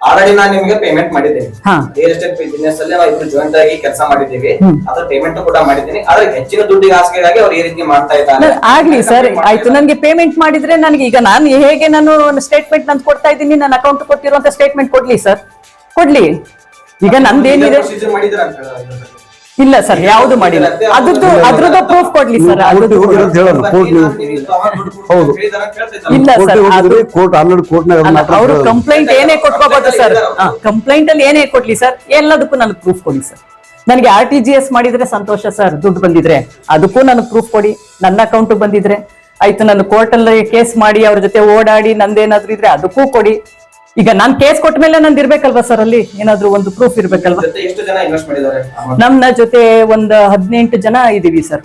ಆಲ್ರೆಡಿ ನಾನು ನಿಮಗೆ ಪೇಮೆಂಟ್ ಮಾಡಿದ್ದೇನೆ. ರಿಯಲ್ ಎಸ್ಟೇಟ್ ಬಿಸಿನೆಸ್ ಅಲ್ಲಿ ನಾವು ಇಬ್ರು ಜಾಯಿಂಟ್ ಆಗಿ ಕೆಲಸ ಮಾಡಿದ್ದೀವಿ. ಅದ್ರ ಪೇಮೆಂಟ್ ಕೂಡ ಮಾಡಿದ್ದೀನಿ. ಆದ್ರೆ ಹೆಚ್ಚಿನ ದುಡ್ಡಿಗೆ ಆಸೆಗಾಗಿ ಅವ್ರು ಈ ರೀತಿ ಮಾಡ್ತಾ ಇದ್ದಾರೆ. ಆಗ್ಲಿ ಸರ್. ಆಯ್ತು. ನನ್ಗೆ ಪೇಮೆಂಟ್ ಮಾಡಿದ್ರೆ ನನಗೆ ಈಗ ನಾನು ಹೇಗೆ ನಾನು ಸ್ಟೇಟ್ಮೆಂಟ್ ನಾನು ಕೊಡ್ತಾ ಇದ್ದೀನಿ ನನ್ನ ಅಕೌಂಟ್ ಕೊಟ್ಟಿರುವಂತ ಸ್ಟೇಟ್ಮೆಂಟ್ ಕೊಡ್ಲಿ ಸರ್? ಕೊಡ್ಲಿ. ಈಗ ನಂದೇನಿದೆ? ಮಾಡಿದ್ರ ಅಂತ. ಇಲ್ಲ ಸರ್ ಯಾವ್ದು ಮಾಡಿಲ್ಲ. ಅದ್ರದ್ದು ಅದ್ರದ್ದು ಪ್ರೂಫ್ ಕೊಡ್ಲಿ ಸರ್ ಕೋರ್ಟಿಗೆ ಹೋಗಿರೋ ಅಂತ ಹೇಳೋಣ ಕೋರ್ಟ್ ನೀವು ಹೌದು. ಇಲ್ಲ ಸರ್ ಕೋರ್ಟಿಗೆ ಅದು ಕೋರ್ಟ್ ಆಲ್ರೆಡಿ ಕೋರ್ಟ್ನಾಗ ಅವರು ಕಂಪ್ಲೇಂಟ್ ಏನೇ ಕೊಟ್ಕೋಬಹುದು ಸರ್. ಕಂಪ್ಲೇಂಟ್ ಅಲ್ಲಿ ಏನೇ ಕೊಡ್ಲಿ ಸರ್ ಎಲ್ಲದಕ್ಕೂ ನನಗೆ ಪ್ರೂಫ್ ಕೊಡಿ ಸರ್. ನನಗೆ ಆರ್ ಟಿ ಜಿ ಎಸ್ ಮಾಡಿದ್ರೆ ಸಂತೋಷ ಸರ್ ದುಡ್ಡು ಬಂದಿದ್ರೆ. ಅದಕ್ಕೂ ನನಗೆ ಪ್ರೂಫ್ ಕೊಡಿ. ನನ್ನ ಅಕೌಂಟ್ ಬಂದಿದ್ರೆ. ಆಯ್ತು ನಾನು ಕೋರ್ಟ್ ಅಲ್ಲಿ ಕೇಸ್ ಮಾಡಿ ಅವ್ರ ಜೊತೆ ಓಡಾಡಿ ನಂದೇನಾದ್ರೂ ಇದ್ರೆ ಅದಕ್ಕೂ ಕೊಡಿ. ಈಗ ನಾನ್ ಕೇಸ್ ಕೊಟ್ಟ ಮೇಲೆ ನಂದು ಇರ್ಬೇಕಲ್ವಾ ಸರ್ ಅಲ್ಲಿ? ಏನಾದ್ರು ಒಂದು ಪ್ರೂಫ್ ಇರ್ಬೇಕಲ್ವಾ? ಜೊತೆ ಎಷ್ಟು ಜನ ಇನ್ವೆಸ್ಟ್ ಮಾಡಿದ್ದಾರೆ? ನಮ್ಮ ಜೊತೆ ಒಂದು ಹದಿನೆಂಟು ಜನ ಇದೀವಿ ಸರ್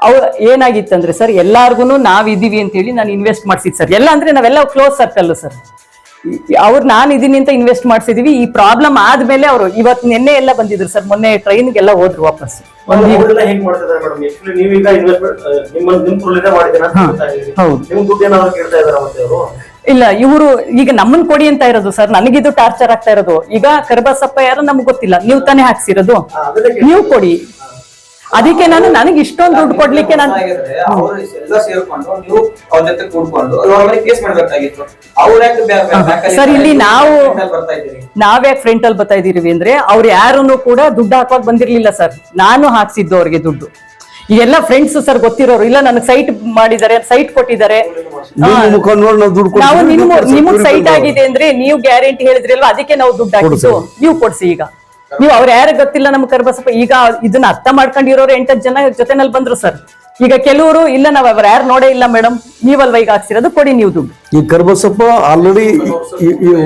ಅವ್ರು ಏನಾಗಿತ್ತಂದ್ರೆ ಸರ್ ಎಲ್ಲಾರ್ಗು ನಾವ್ ಇದೀವಿ ಅಂತ ಹೇಳಿ ನಾನು ಇನ್ವೆಸ್ಟ್ ಮಾಡ್ಸಿದ್ ಸರ್ ಎಲ್ಲ ಅಂದ್ರೆ ನಾವೆಲ್ಲ ಕ್ಲೋಸ್ ಸರ್ಕಲ್ ಸರ್ ಅವ್ರು ನಾನು ಇದೀನಿ ಅಂತ ಇನ್ವೆಸ್ಟ್ ಮಾಡ್ಸಿದೀವಿ. ಈ ಪ್ರಾಬ್ಲಮ್ ಆದ್ಮೇಲೆ ಅವರು ಇವತ್ತು ನಿನ್ನೆ ಎಲ್ಲ ಬಂದಿದ್ರು ಸರ್ ಮೊನ್ನೆ ಟ್ರೈನ್ಗೆಲ್ಲ ಹೋದ್ರು ವಾಪಸ್. ಹೌದು. ಇಲ್ಲ ಇವರು ಈಗ ನಮ್ಮನ್ ಕೊಡಿ ಅಂತ ಇರೋದು ಸರ್ ನನಗಿದು ಟಾರ್ಚರ್ ಆಗ್ತಾ ಇರೋದು. ಈಗ ಕರ್ಬಸಪ್ಪ ಯಾರು ನಮ್ಗೆ ಗೊತ್ತಿಲ್ಲ ನೀವು ತಾನೇ ಹಾಕ್ಸಿರೋದು. ನೀವು ಕೊಡಿ. ಅದಕ್ಕೆ ನಾನು ನನಗೆ ಇಷ್ಟೊಂದು ದುಡ್ಡು ಕೊಡ್ಲಿಕ್ಕೆ ನಾನು ಸರ್, ಇಲ್ಲಿ ನಾವು- ನಾವ್ಯಾಕೆ ಫ್ರಂಟ್ ಅಲ್ಲಿ ಬರ್ತಾ ಇದೀವಿ ಅಂದ್ರೆ ಅವ್ರು ಯಾರನ್ನು ಕೂಡ ದುಡ್ಡು ಹಾಕುವಾಗ ಬಂದಿರ್ಲಿಲ್ಲ ಸರ್. ನಾನು ಹಾಕ್ಸಿದ್ದು ಅವ್ರಿಗೆ ದುಡ್ಡು. ಈಗೆಲ್ಲ ಫ್ರೆಂಡ್ಸ್ ಸರ್ ಗೊತ್ತಿರೋರು ಇಲ್ಲ ನನಗೆ ಸೈಟ್ ಮಾಡಿದ್ದಾರೆ ಸೈಟ್ ಕೊಟ್ಟಿದ್ದಾರೆ. ನಾವು ನಿಮ್ ನೀವು ನಿಮಗ್ ಸೈಟ್ ಆಗಿದೆ ಅಂದ್ರೆ ನೀವು ಗ್ಯಾರಂಟಿ ಹೇಳಿದ್ರಲ್ವ? ಅದಕ್ಕೆ ನಾವು ದುಡ್ಡು ಹಾಕಿದ್ದು. ನೀವು ಕೊಡ್ಸಿ ಈಗ. ನೀವು ಅವ್ರು ಯಾರು ಗೊತ್ತಿಲ್ಲ ನಮ್ ಕರ್ಬಸಪ್ಪ? ಈಗ ಇದನ್ನ ಅರ್ಥ ಮಾಡ್ಕೊಂಡಿರೋರು ಎಂಟತ್ತು ಜನ ಜೊತೆನಲ್ಲಿ ಬಂದ್ರು ಸರ್ ಈಗ ಕೆಲವರು ಇಲ್ಲ ನಾವ್ ಅವ್ರ ಯಾರು ನೋಡೇ ಇಲ್ಲ ಮೇಡಮ್ ನೀವಲ್ವಾ ಈಗ ಹಾಕ್ಸಿರೋದು? ಕೊಡಿ ನೀವು ದುಡ್ಡು. ಈ ಕರ್ಬಸಪ್ಪ ಆಲ್ರೆಡಿ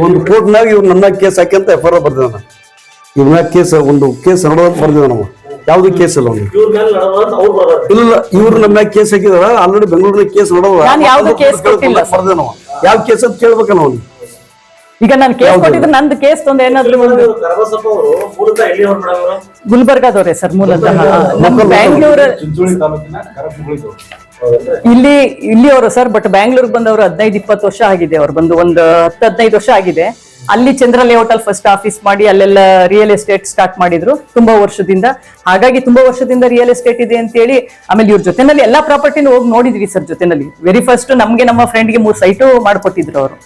ಒಂದು ಕೋರ್ಟ್ನಾಗ ಇವ್ರು ನನ್ನ ಕೇಸ್ ಹಾಕಿ ಅಂತ ಎಫ್ ಆರ್ ಬರ್ದಿದ್ದಾನೆ ಇವ್ನ ಕೇಸ್ ಒಂದು ಕೇಸ್ ನೋಡೋದು ಬರ್ದಿದ ನಮ್ಮ ಯಾವ್ದು ಕೇಸ್ ಇಲ್ಲ ಅವ್ನಿಗೆ ಇಲ್ಲ ಇವ್ರು ನಮ್ಮ ಮ್ಯಾಗ ಕೇಸ್ ಹಾಕಿದಾರ ಆಲ್ರೆಡಿ ಬೆಂಗಳೂರಿನ ಕೇಸ್ ನೋಡೋದ ನಾನ್ ಯಾವ್ದು case ಕೊಟ್ಟಿಲ್ಲ. ಬರ್ದೆ ನಾವು ಯಾವ ಕೇಸ್ ಅಂತ ಕೇಳ್ಬೇಕಲ್ಲ ಅವ್ನು. ಈಗ ನಾನು ಕೇಸ್ ಕೊಟ್ಟಿದ್ರೆ ನಂದು ಕೇಸ್ ತಂದು ಏನಾದ್ರು ಒಂದು ಕರಬಸಪ್ಪ ಅವರು ಮೂಲತಃ ಎಲ್ಲಿ ಅವ್ರು ಮೇಡಮ್ ಅವರು ಗುಲ್ಬರ್ಗಾದವ್ರೆ ಸರ್ ಮೂಲತಃ. ನಮ್ಮ ಬ್ಯಾಂಗ್ಳೂರ್ ಚಿಂಚೋಳಿ ತಾಲೂಕಿನ ಕರಪುಗಳಿದು ಇಲ್ಲಿ ಇಲ್ಲಿ ಅವರು ಸರ್ ಬಟ್ ಬ್ಯಾಂಗ್ಳೂರ್ ಬಂದವರು ಹದಿನೈದು ಇಪ್ಪತ್ತು ವರ್ಷ ಆಗಿದೆ ಅವ್ರು. ಬಂದು ಒಂದು ಹತ್ತು ಹದಿನೈದು ವರ್ಷ ಆಗಿದೆ. ಅಲ್ಲಿ ಚಂದ್ರ ಲೇಔಟ್ ಅಲ್ಲಿ ಫಸ್ಟ್ ಆಫೀಸ್ ಮಾಡಿ ಅಲ್ಲೆಲ್ಲ ರಿಯಲ್ ಎಸ್ಟೇಟ್ ಸ್ಟಾರ್ಟ್ ಮಾಡಿದ್ರು ತುಂಬಾ ವರ್ಷದಿಂದ. ಹಾಗಾಗಿ ತುಂಬಾ ವರ್ಷದಿಂದ ರಿಯಲ್ ಎಸ್ಟೇಟ್ ಇದೆ ಅಂತ ಹೇಳಿ ಆಮೇಲೆ ಇವ್ರ ಜೊತೆನಲ್ಲಿ ಎಲ್ಲಾ ಪ್ರಾಪರ್ಟಿನೂ ಹೋಗಿ ನೋಡಿದ್ವಿ ಸರ್ ಜೊತೆನಲ್ಲಿ. ವೆರಿ ಫಸ್ಟ್ ನಮ್ಗೆ ನಮ್ಮ ಫ್ರೆಂಡ್ಗೆ ಮೂರು ಸೈಟು ಮಾಡ್ಕೊಟ್ಟಿದ್ರು ಅವರು.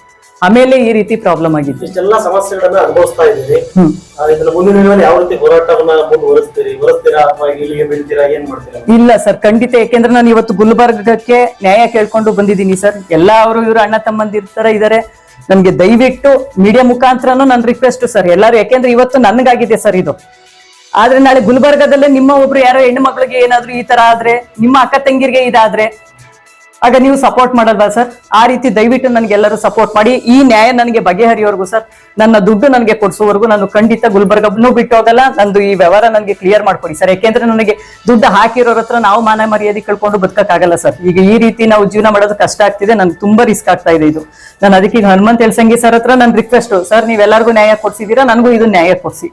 ಆಮೇಲೆ ಈ ರೀತಿ ಪ್ರಾಬ್ಲಮ್ ಆಗಿದ್ದು. ಇಷ್ಟೆಲ್ಲ ಸಮಸ್ಯೆಗಳನ್ನ ಅನುಭವಿಸ್ತಾ ಇದ್ದೀವಿ ಹ್ಮ್. ಆ, ಇದನ್ನ ಮುಂದಿನ ಯಾವ ರೀತಿ ಹೋರಾಟವನ್ನ ಮುಂದುವರಿಸ್ತೀರಿ ಬರುತ್ತೀರಾ ಅಥವಾ ಇಲ್ಲಿಗೆ ಬೀಳ್ತೀರಾ? ಏನ್ ಮಾಡ್ತೀರಾ? ಇಲ್ಲ ಸರ್ ಖಂಡಿತ. ಯಾಕೆಂದ್ರೆ ನಾನು ಇವತ್ತು ಗುಲ್ಬರ್ಗಕ್ಕೆ ನ್ಯಾಯ ಕೇಳ್ಕೊಂಡು ಬಂದಿದ್ದೀನಿ ಸರ್. ಎಲ್ಲ ಅವರು ಇವರು ಅಣ್ಣ ತಮ್ಮಂದಿರ್ತಾರ ಇದಾರೆ. ನನ್ಗೆ ದಯವಿಟ್ಟು ಮೀಡಿಯಾ ಮುಖಾಂತರನು ನನ್ನ ರಿಕ್ವೆಸ್ಟ್ ಸರ್ ಎಲ್ಲರೂ, ಯಾಕೆಂದ್ರೆ ಇವತ್ತು ನನಗಾಗಿದೆ ಸರ್ ಇದು. ಆದ್ರೆ ನಾಳೆ ಗುಲ್ಬರ್ಗದಲ್ಲೇ ನಿಮ್ಮ ಒಬ್ರು ಯಾರೋ ಹೆಣ್ಣು ಮಕ್ಕಳಿಗೆ ಏನಾದ್ರು ಈ ತರ ಆದ್ರೆ, ನಿಮ್ಮ ಅಕ್ಕ ತಂಗಿರಿಗೆ ಇದಾದ್ರೆ ಆಗ ನೀವು ಸಪೋರ್ಟ್ ಮಾಡಲ್ವಾ ಸರ್ ಆ ರೀತಿ ದಯವಿಟ್ಟು ನನಗೆ ಎಲ್ಲರೂ ಸಪೋರ್ಟ್ ಮಾಡಿ. ಈ ನ್ಯಾಯ ನನಗೆ ಬಗೆಹರಿಯೋವರೆಗೂ ಸರ್ ನನ್ನ ದುಡ್ಡು ನನಗೆ ಕೊಡಿಸೋವರೆಗೂ ನಾನು ಖಂಡಿತ ಗುಲ್ಬರ್ಗನೂ ಬಿಟ್ಟು ಹೋಗಲ್ಲ. ನಂದು ಈ ವ್ಯವಹಾರ ನನಗೆ ಕ್ಲಿಯರ್ ಮಾಡ್ಕೊಡಿ ಸರ್ ಯಾಕೆಂದ್ರೆ ನನಗೆ ದುಡ್ಡು ಹಾಕಿರೋರ ಹತ್ರ ನಾವು ಮಾನ ಮರ್ಯಾದೆ ಕಳ್ಕೊಂಡು ಬದುಕಕ್ಕಾಗಲ್ಲ ಸರ್ ಈಗ ಈ ರೀತಿ ನಾವು ಜೀವನ ಮಾಡೋದು ಕಷ್ಟ ಆಗ್ತಿದೆ. ನನ್ಗೆ ತುಂಬಾ ರಿಸ್ಕ್ ಆಗ್ತಾ ಇದೆ ಇದು. ನಾನು ಅದಕ್ಕೆ ಹನುಮಂತ್ ಎಲ್ಸಂಗಿ ಸರ್ ಹತ್ರ ನನ್ನ ರಿಕ್ವೆಸ್ಟ್ ಸರ್ ನೀವೆಲ್ಲರಿಗೂ ನ್ಯಾಯ ಕೊಡ್ಸಿದೀರಾ? ನನಗೂ ಇದು ನ್ಯಾಯ ಕೊಡ್ಸಿ.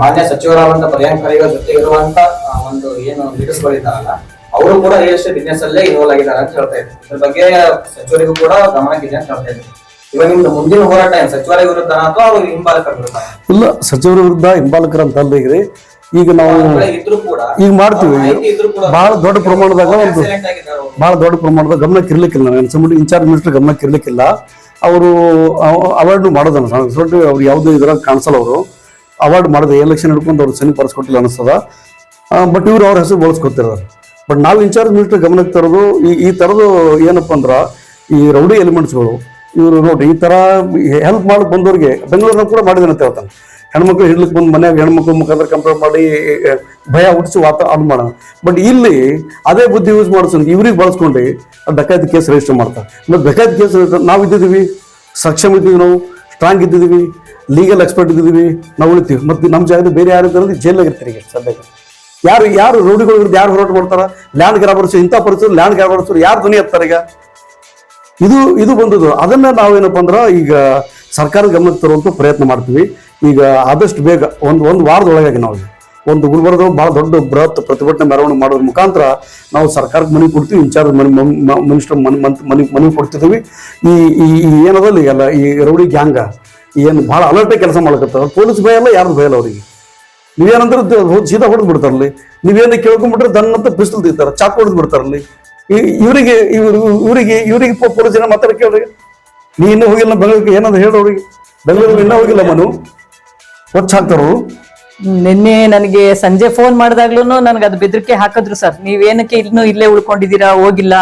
ಮಾನ್ಯ ಸಚಿವರಾದಂತ ಪ್ರಿಯಾಂಕ್ ಖರ್ಗೆ ಜೊತೆ ಇರುವಂತ ಒಂದು ಏನು ಲೀಡರ್ಸ್ ಗಳಿದ್ದಾರಲ್ಲ ಅವರು ಕೂಡ ರಿಯಲ್ ಎಸ್ಟೇಟ್ ಬಿಸ್ನೆಸ್ ಅಲ್ಲೇ ಇನ್ವಾಲ್ವ್ ಆಗಿದ್ದಾರೆ ಅಂತ ಹೇಳ್ತಾ ಇದ್ದಾರೆ ಇದ್ರ ಬಗ್ಗೆ ಸಚಿವರಿಗೂ ಕೂಡ ಗಮನಕ್ಕಿದೆ ಅಂತ ಹೇಳ್ತಾ ಇದ್ದಾರೆ ಇವಾಗ ನಿಮ್ದು ಮುಂದಿನ ಹೋರಾಟ ಸಚಿವರ ವಿರುದ್ಧ ಅಥವಾ ಅವ್ರ ಹಿಂಬಾಲಕರ ವಿರುದ್ಧ? ಇಲ್ಲ ಸಚಿವರ ವಿರುದ್ಧ ಹಿಂಬಾಲಕರ ಅಂತ ಅಲ್ಲ ಈಗ. ನಾವು ಈಗ ಮಾಡ್ತೀವಿ. ಬಹಳ ದೊಡ್ಡ ಪ್ರಮಾಣದಾಗ ಒಂದು ಬಹಳ ದೊಡ್ಡ ಪ್ರಮಾಣದ ಗಮನಕ್ಕೆ ಇರ್ಲಿಕ್ಕಿಲ್ಲ ನಾನು. ಅನ್ಸಂಬಿಟ್ಟು ಇನ್ಚಾರ್ಜ್ ಮಿನಿಸ್ಟರ್ ಗಮನಕ್ಕೆ ಇರ್ಲಿಕ್ಕಿಲ್ಲ. ಅವರು ಅವಾರ್ಡ್ ಮಾಡೋದನ್ನ ಅವ್ರು ಯಾವುದೇ ಇದ್ರಾಗ ಕಾಣಿಸಲ್ಲ ಅವರು. ಅವಾರ್ಡ್ ಮಾಡಿದೆ ಎಲೆಕ್ಷನ್ ಹಿಡ್ಕೊಂಡು ಅವ್ರು ಸನಿ ಪಡಿಸ್ಕೊಟ್ಟಿಲ್ಲ ಅನಿಸ್ತದ ಬಟ್ ಇವ್ರು ಅವ್ರ ಹೆಸರು ಬಳಸ್ಕೊತಿರ್ತಾರೆ ಬಟ್ ನಾವು ಇನ್ಚಾರ್ಜ್ ಮಿನಿಸ್ಟರ್ ಗಮನಕ್ಕೆ ತರೋದು, ಈ ಈ ಥರದ್ದು ಏನಪ್ಪ ಅಂದ್ರೆ, ಈ ರೌಡಿ ಎಲಿಮೆಂಟ್ಸ್ಗಳು ಇವರು ನೋಡಿ, ಈ ಥರ ಹೆಲ್ಪ್ ಮಾಡಿ ಬಂದವ್ರಿಗೆ ಬೆಂಗಳೂರಿನ ಕೂಡ ಮಾಡಿದಾನೆ ಅಂತ ಹೇಳ್ತಾನೆ. ಹೆಣ್ಮಕ್ಳು ಹಿಡ್ಲಿಕ್ಕೆ ಬಂದು ಮನೆಯಾಗ ಹೆಣ್ಮಕ್ಳು ಮುಖಾಂತರ ಕಂಪೇರ್ ಮಾಡಿ ಭಯ ಹುಟ್ಟಿಸಿ ವಾತ ಅದು ಮಾಡೋಣ ಬಟ್ ಇಲ್ಲಿ ಅದೇ ಬುದ್ಧಿ ಯೂಸ್ ಮಾಡಿಸ್ ಇವ್ರಿಗೆ ಬಳಸ್ಕೊಂಡು ಡಕಾಯತಿ ಕೇಸ್ ರಿಜಿಸ್ಟರ್ ಮಾಡ್ತಾರೆ. ಮತ್ತು ಡಕಾಯತಿ ಕೇಸ್ ನಾವು ಇದ್ದಿದ್ದೀವಿ ಸಕ್ಷಮ ಇದ್ದೀವಿ ನಾವು ಸ್ಟ್ರಾಂಗ್ ಇದ್ದಿದ್ದೀವಿ ಲೀಗಲ್ ಎಕ್ಸ್ಪರ್ಟ್ ಇದ್ದಿದ್ದೀವಿ ನಾವು ಉಳಿತೀವಿ. ಮತ್ತು ನಮ್ಮ ಜಾಗದಲ್ಲಿ ಬೇರೆ ಯಾರು ಇದ್ದಾರೆ ಜೈಲಾಗ ಇರ್ತೀರಿ ಈಗ ಸದ್ಯಕ್ಕೆ. ಯಾರು ಯಾರು ರೌಡಿಗಳು ವಿರುದ್ಧ ಯಾರು ಹೋರಾಟ ಮಾಡ್ತಾರೆ? ಲ್ಯಾಂಡ್ ಗ್ರಾಬರ್ಸ್ ಇಂಥ ಪರಿಸ್ಥಿತಿ ಲ್ಯಾಂಡ್ ಗ್ರಾಬರ್ಸ್ ಯಾರು ಧ್ವನಿ ಎತ್ತಾರೆ ಈಗ? ಇದು ಇದು ಬಂದದ್ದು. ಅದನ್ನ ನಾವೇನಪ್ಪ ಅಂದ್ರೆ ಈಗ ಸರ್ಕಾರದ ಗಮನಕ್ಕೆ ತರುವಂತ ಪ್ರಯತ್ನ ಮಾಡ್ತೀವಿ. ಈಗ ಆದಷ್ಟು ಬೇಗ, ಒಂದು ಒಂದು ವಾರದೊಳಗಾಗಿ ನಾವು ಒಂದು ಗುಲ್ಬರ್ಗ ಬಹಳ ದೊಡ್ಡ ಬೃಹತ್ ಪ್ರತಿಭಟನೆ ಮೆರವಣಿಗೆ ಮಾಡೋದ್ರ ಮುಖಾಂತರ ನಾವು ಸರ್ಕಾರಕ್ಕೆ ಮನವಿ ಕೊಡ್ತೀವಿ ಇನ್ಚಾರ್ಜ್ ಮನಿ ಮಿನಿಸ್ಟರ್ ಮನಿ ಮನಿ ಮನವಿ ಕೊಡ್ತಿದ್ದೀವಿ. ಈ ಈ ಏನದಲ್ಲ ಎಲ್ಲ ಈ ರೌಡಿ ಗ್ಯಾಂಗ, ಏನು ಭಾಳ ಅಲರ್ಟ್ ಕೆಲಸ ಮಾಡ್ಕತ್ತಾರ ಪೊಲೀಸ್ ಭಯ ಅಲ್ಲ ಯಾರು ಭಯ ಇಲ್ಲ ಅವರಿಗೆ. ನೀವೇನಂದ್ರೆ ಸೀದಾ ಹೊಡೆದು ಬಿಡ್ತಾರಲ್ಲಿ. ನೀವೇನು ಕೇಳ್ಕೊಂಡ್ಬಿಟ್ರೆ ದನ್ನಂತ ಪಿಸ್ತಲ್ ತಿಂತಾರೆ ಚಾಕು ಹೊಡೆದು ಬಿಡ್ತಾರಲ್ಲಿ. ಇವರಿಗೆ ಇವ್ರು ಇವರಿಗೆ ಇವರಿಗೆ ಪೊಲೀಸ್ ಜನ ಮಾತಾಡ ಕೇಳ್ರಿ. ನೀ ಇನ್ನೂ ಹೋಗಿಲ್ಲ, ಬೆಂಗಳೂರಿಗೆ ಏನಂತ ಹೇಳಿ ಅವ್ರಿಗೆ. ಬೆಂಗಳೂರಿಗೆ ಇನ್ನೂ ಹೋಗಿಲ್ಲ ಮನು. ಹೊಚ್ಚ ಹಾಕ್ತಾರು ನಿನ್ನೆ ನನಗೆ ಸಂಜೆ ಫೋನ್ ಮಾಡಿದಾಗ್ಲೂ ನನ್ಗೆ ಅದು ಬೆದರಿಕೆ ಹಾಕಿದ್ರು ಸರ್ ನೀವೇನಕ್ಕೆ ಇನ್ನೂ ಇಲ್ಲೇ ಉಳ್ಕೊಂಡಿದ್ದೀರಾ? ಹೋಗಿಲ್ಲ.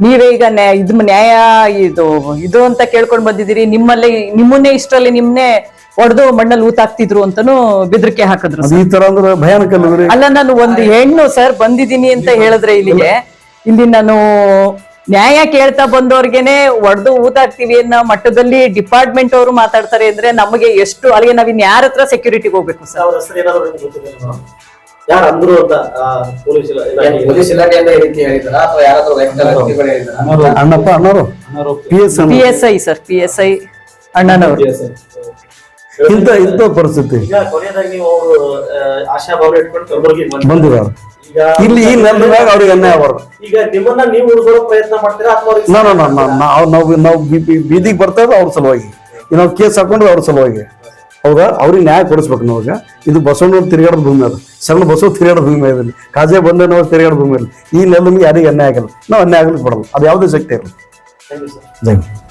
ನೀವೇ ಈಗ ನ್ಯಾಯ ಇದು ನ್ಯಾಯ ಇದು ಇದು ಅಂತ ಕೇಳ್ಕೊಂಡು ಬಂದಿದ್ದೀರಿ. ನಿಮ್ಮಲ್ಲೇ ನಿಮ್ಮನ್ನೇ ಇಷ್ಟರಲ್ಲಿ ನಿಮ್ನೆ ಹೊಡೆದು ಮಣ್ಣಲ್ಲಿ ಊತಾಕ್ತಿದ್ರು ಅಂತಾನು ಬೆದರಿಕೆ ಹಾಕಿದ್ರು ಅದು ಈ ತರ ಅಂದ್ರೆ ಭಯಾನಕ ಅಲ್ಲ ನಾನು ಒಂದು ಹೆಣ್ಣು ಸರ್ ಬಂದಿದ್ದೀನಿ ಅಂತ ಹೇಳಿದ್ರೆ ಇಲ್ಲಿಗೆ. ಇಲ್ಲಿ ನಾನು ನ್ಯಾಯ ಕೇಳ್ತಾ ಬಂದವ್ರಿಗೆನೆ ಒಡೆದು ಊತಾಕ್ತಿವಿ ಅನ್ನೋ ಮಟ್ಟದಲ್ಲಿ ಡಿಪಾರ್ಟ್ಮೆಂಟ್ ಅವರು ಮಾತಾಡ್ತಾರೆ ಅಂದ್ರೆ ನಮಗೆ ಎಷ್ಟು ಅಲ್ಲಿಗೆ ನಾವಿನ್ ಯಾರ ಹತ್ರ ಸೆಕ್ಯೂರಿಟಿಗೆ ಹೋಗ್ಬೇಕು ಸರ್? ಅವ್ರ ಹೆಸರು ಏನಾದ್ರು ನಿಮ್ಗೆ ಗೊತ್ತಿದೆ ಯಾರು ಅಂದ್ರು ಅಂತ ಆ, ಪೊಲೀಸ್ ಇಲ್ಲ ಏನ್ ಪೊಲೀಸ್ ಇಲಾಖೆಯಿಂದ ಈ ರೀತಿ ಹೇಳಿದಾರ ಅಥವಾ ಯಾರಾದ್ರೂ ವೈಯಕ್ತಿಕ ವ್ಯಕ್ತಿಗಳು ಹೇಳಿದಾರ Annappa ಅಣ್ಣರು P S P S I sir P S I ಅಣ್ಣನವರು ಇಂಥ ಇಂಥ ಪರಿಸ್ಥಿತಿ. ಈಗ ಕೊನೆಯದಾಗಿ ನೀವು ಅವರು ಆಶಾ ಭಾವನೆ ಇಟ್ಕೊಂಡು ಕಲಬುರಗಿಗೆ ಬಂದ್ರಿ. ಬಂದಿದ್ದಾರೆ. ಇಲ್ಲಿ ಈ ನೆಲದ ಮ್ಯಾಗ ಅವ್ರಿಗೆ ಅನ್ಯಾಯ ಆಗ್ಬಾರ್ದು ಈಗ ನಿಮ್ಮನ್ನ ನೀವು ಉಳಿಸೋಕೆ ಪ್ರಯತ್ನ ಮಾಡ್ತೀರಾ ಅಥವಾ ನಾ ನಾ ನಾ ನಾವು ನಾವು ನಾವು ಬೀದಿಗೆ ಬರ್ತಾ ಇರೋದು ಅವ್ರ ಸಲುವಾಗಿ. ನಾವು ಕೇಸ್ ಹಾಕೊಂಡ್ರೆ ಅವ್ರ ಸಲುವಾಗಿ. ಹೌದಾ? ಅವ್ರಿಗೆ ನ್ಯಾಯ ಕೊಡಿಸ್ಬೇಕು ನಾವಾಗ ಇದು ಬಸವಣ್ಣವ್ರು ತಿರುಗಾಡೋದು ಭೂಮಿ ಅದು. ಸಣ್ಣ ಬಸವ ತಿರುಗಾಡೋದು ಭೂಮಿ ಅದಲ್ಲಿ ಕಾಜೆ ಬಂದನವ್ರು ತಿರುಗಾಡೋ ಭೂಮಿ ಅಲ್ಲಿ ಈ ನೆಲದ ಯಾರಿಗೆ ಅನ್ಯಾಯ ಆಗಲ್ಲ. ನಾವು ಅನ್ಯಾಯ ಆಗ್ಲಿಕ್ಕೆ ಕೊಡಲ್ಲ ಅದು ಯಾವುದೇ ಶಕ್ತಿ ಇರಲಿ. Thank you.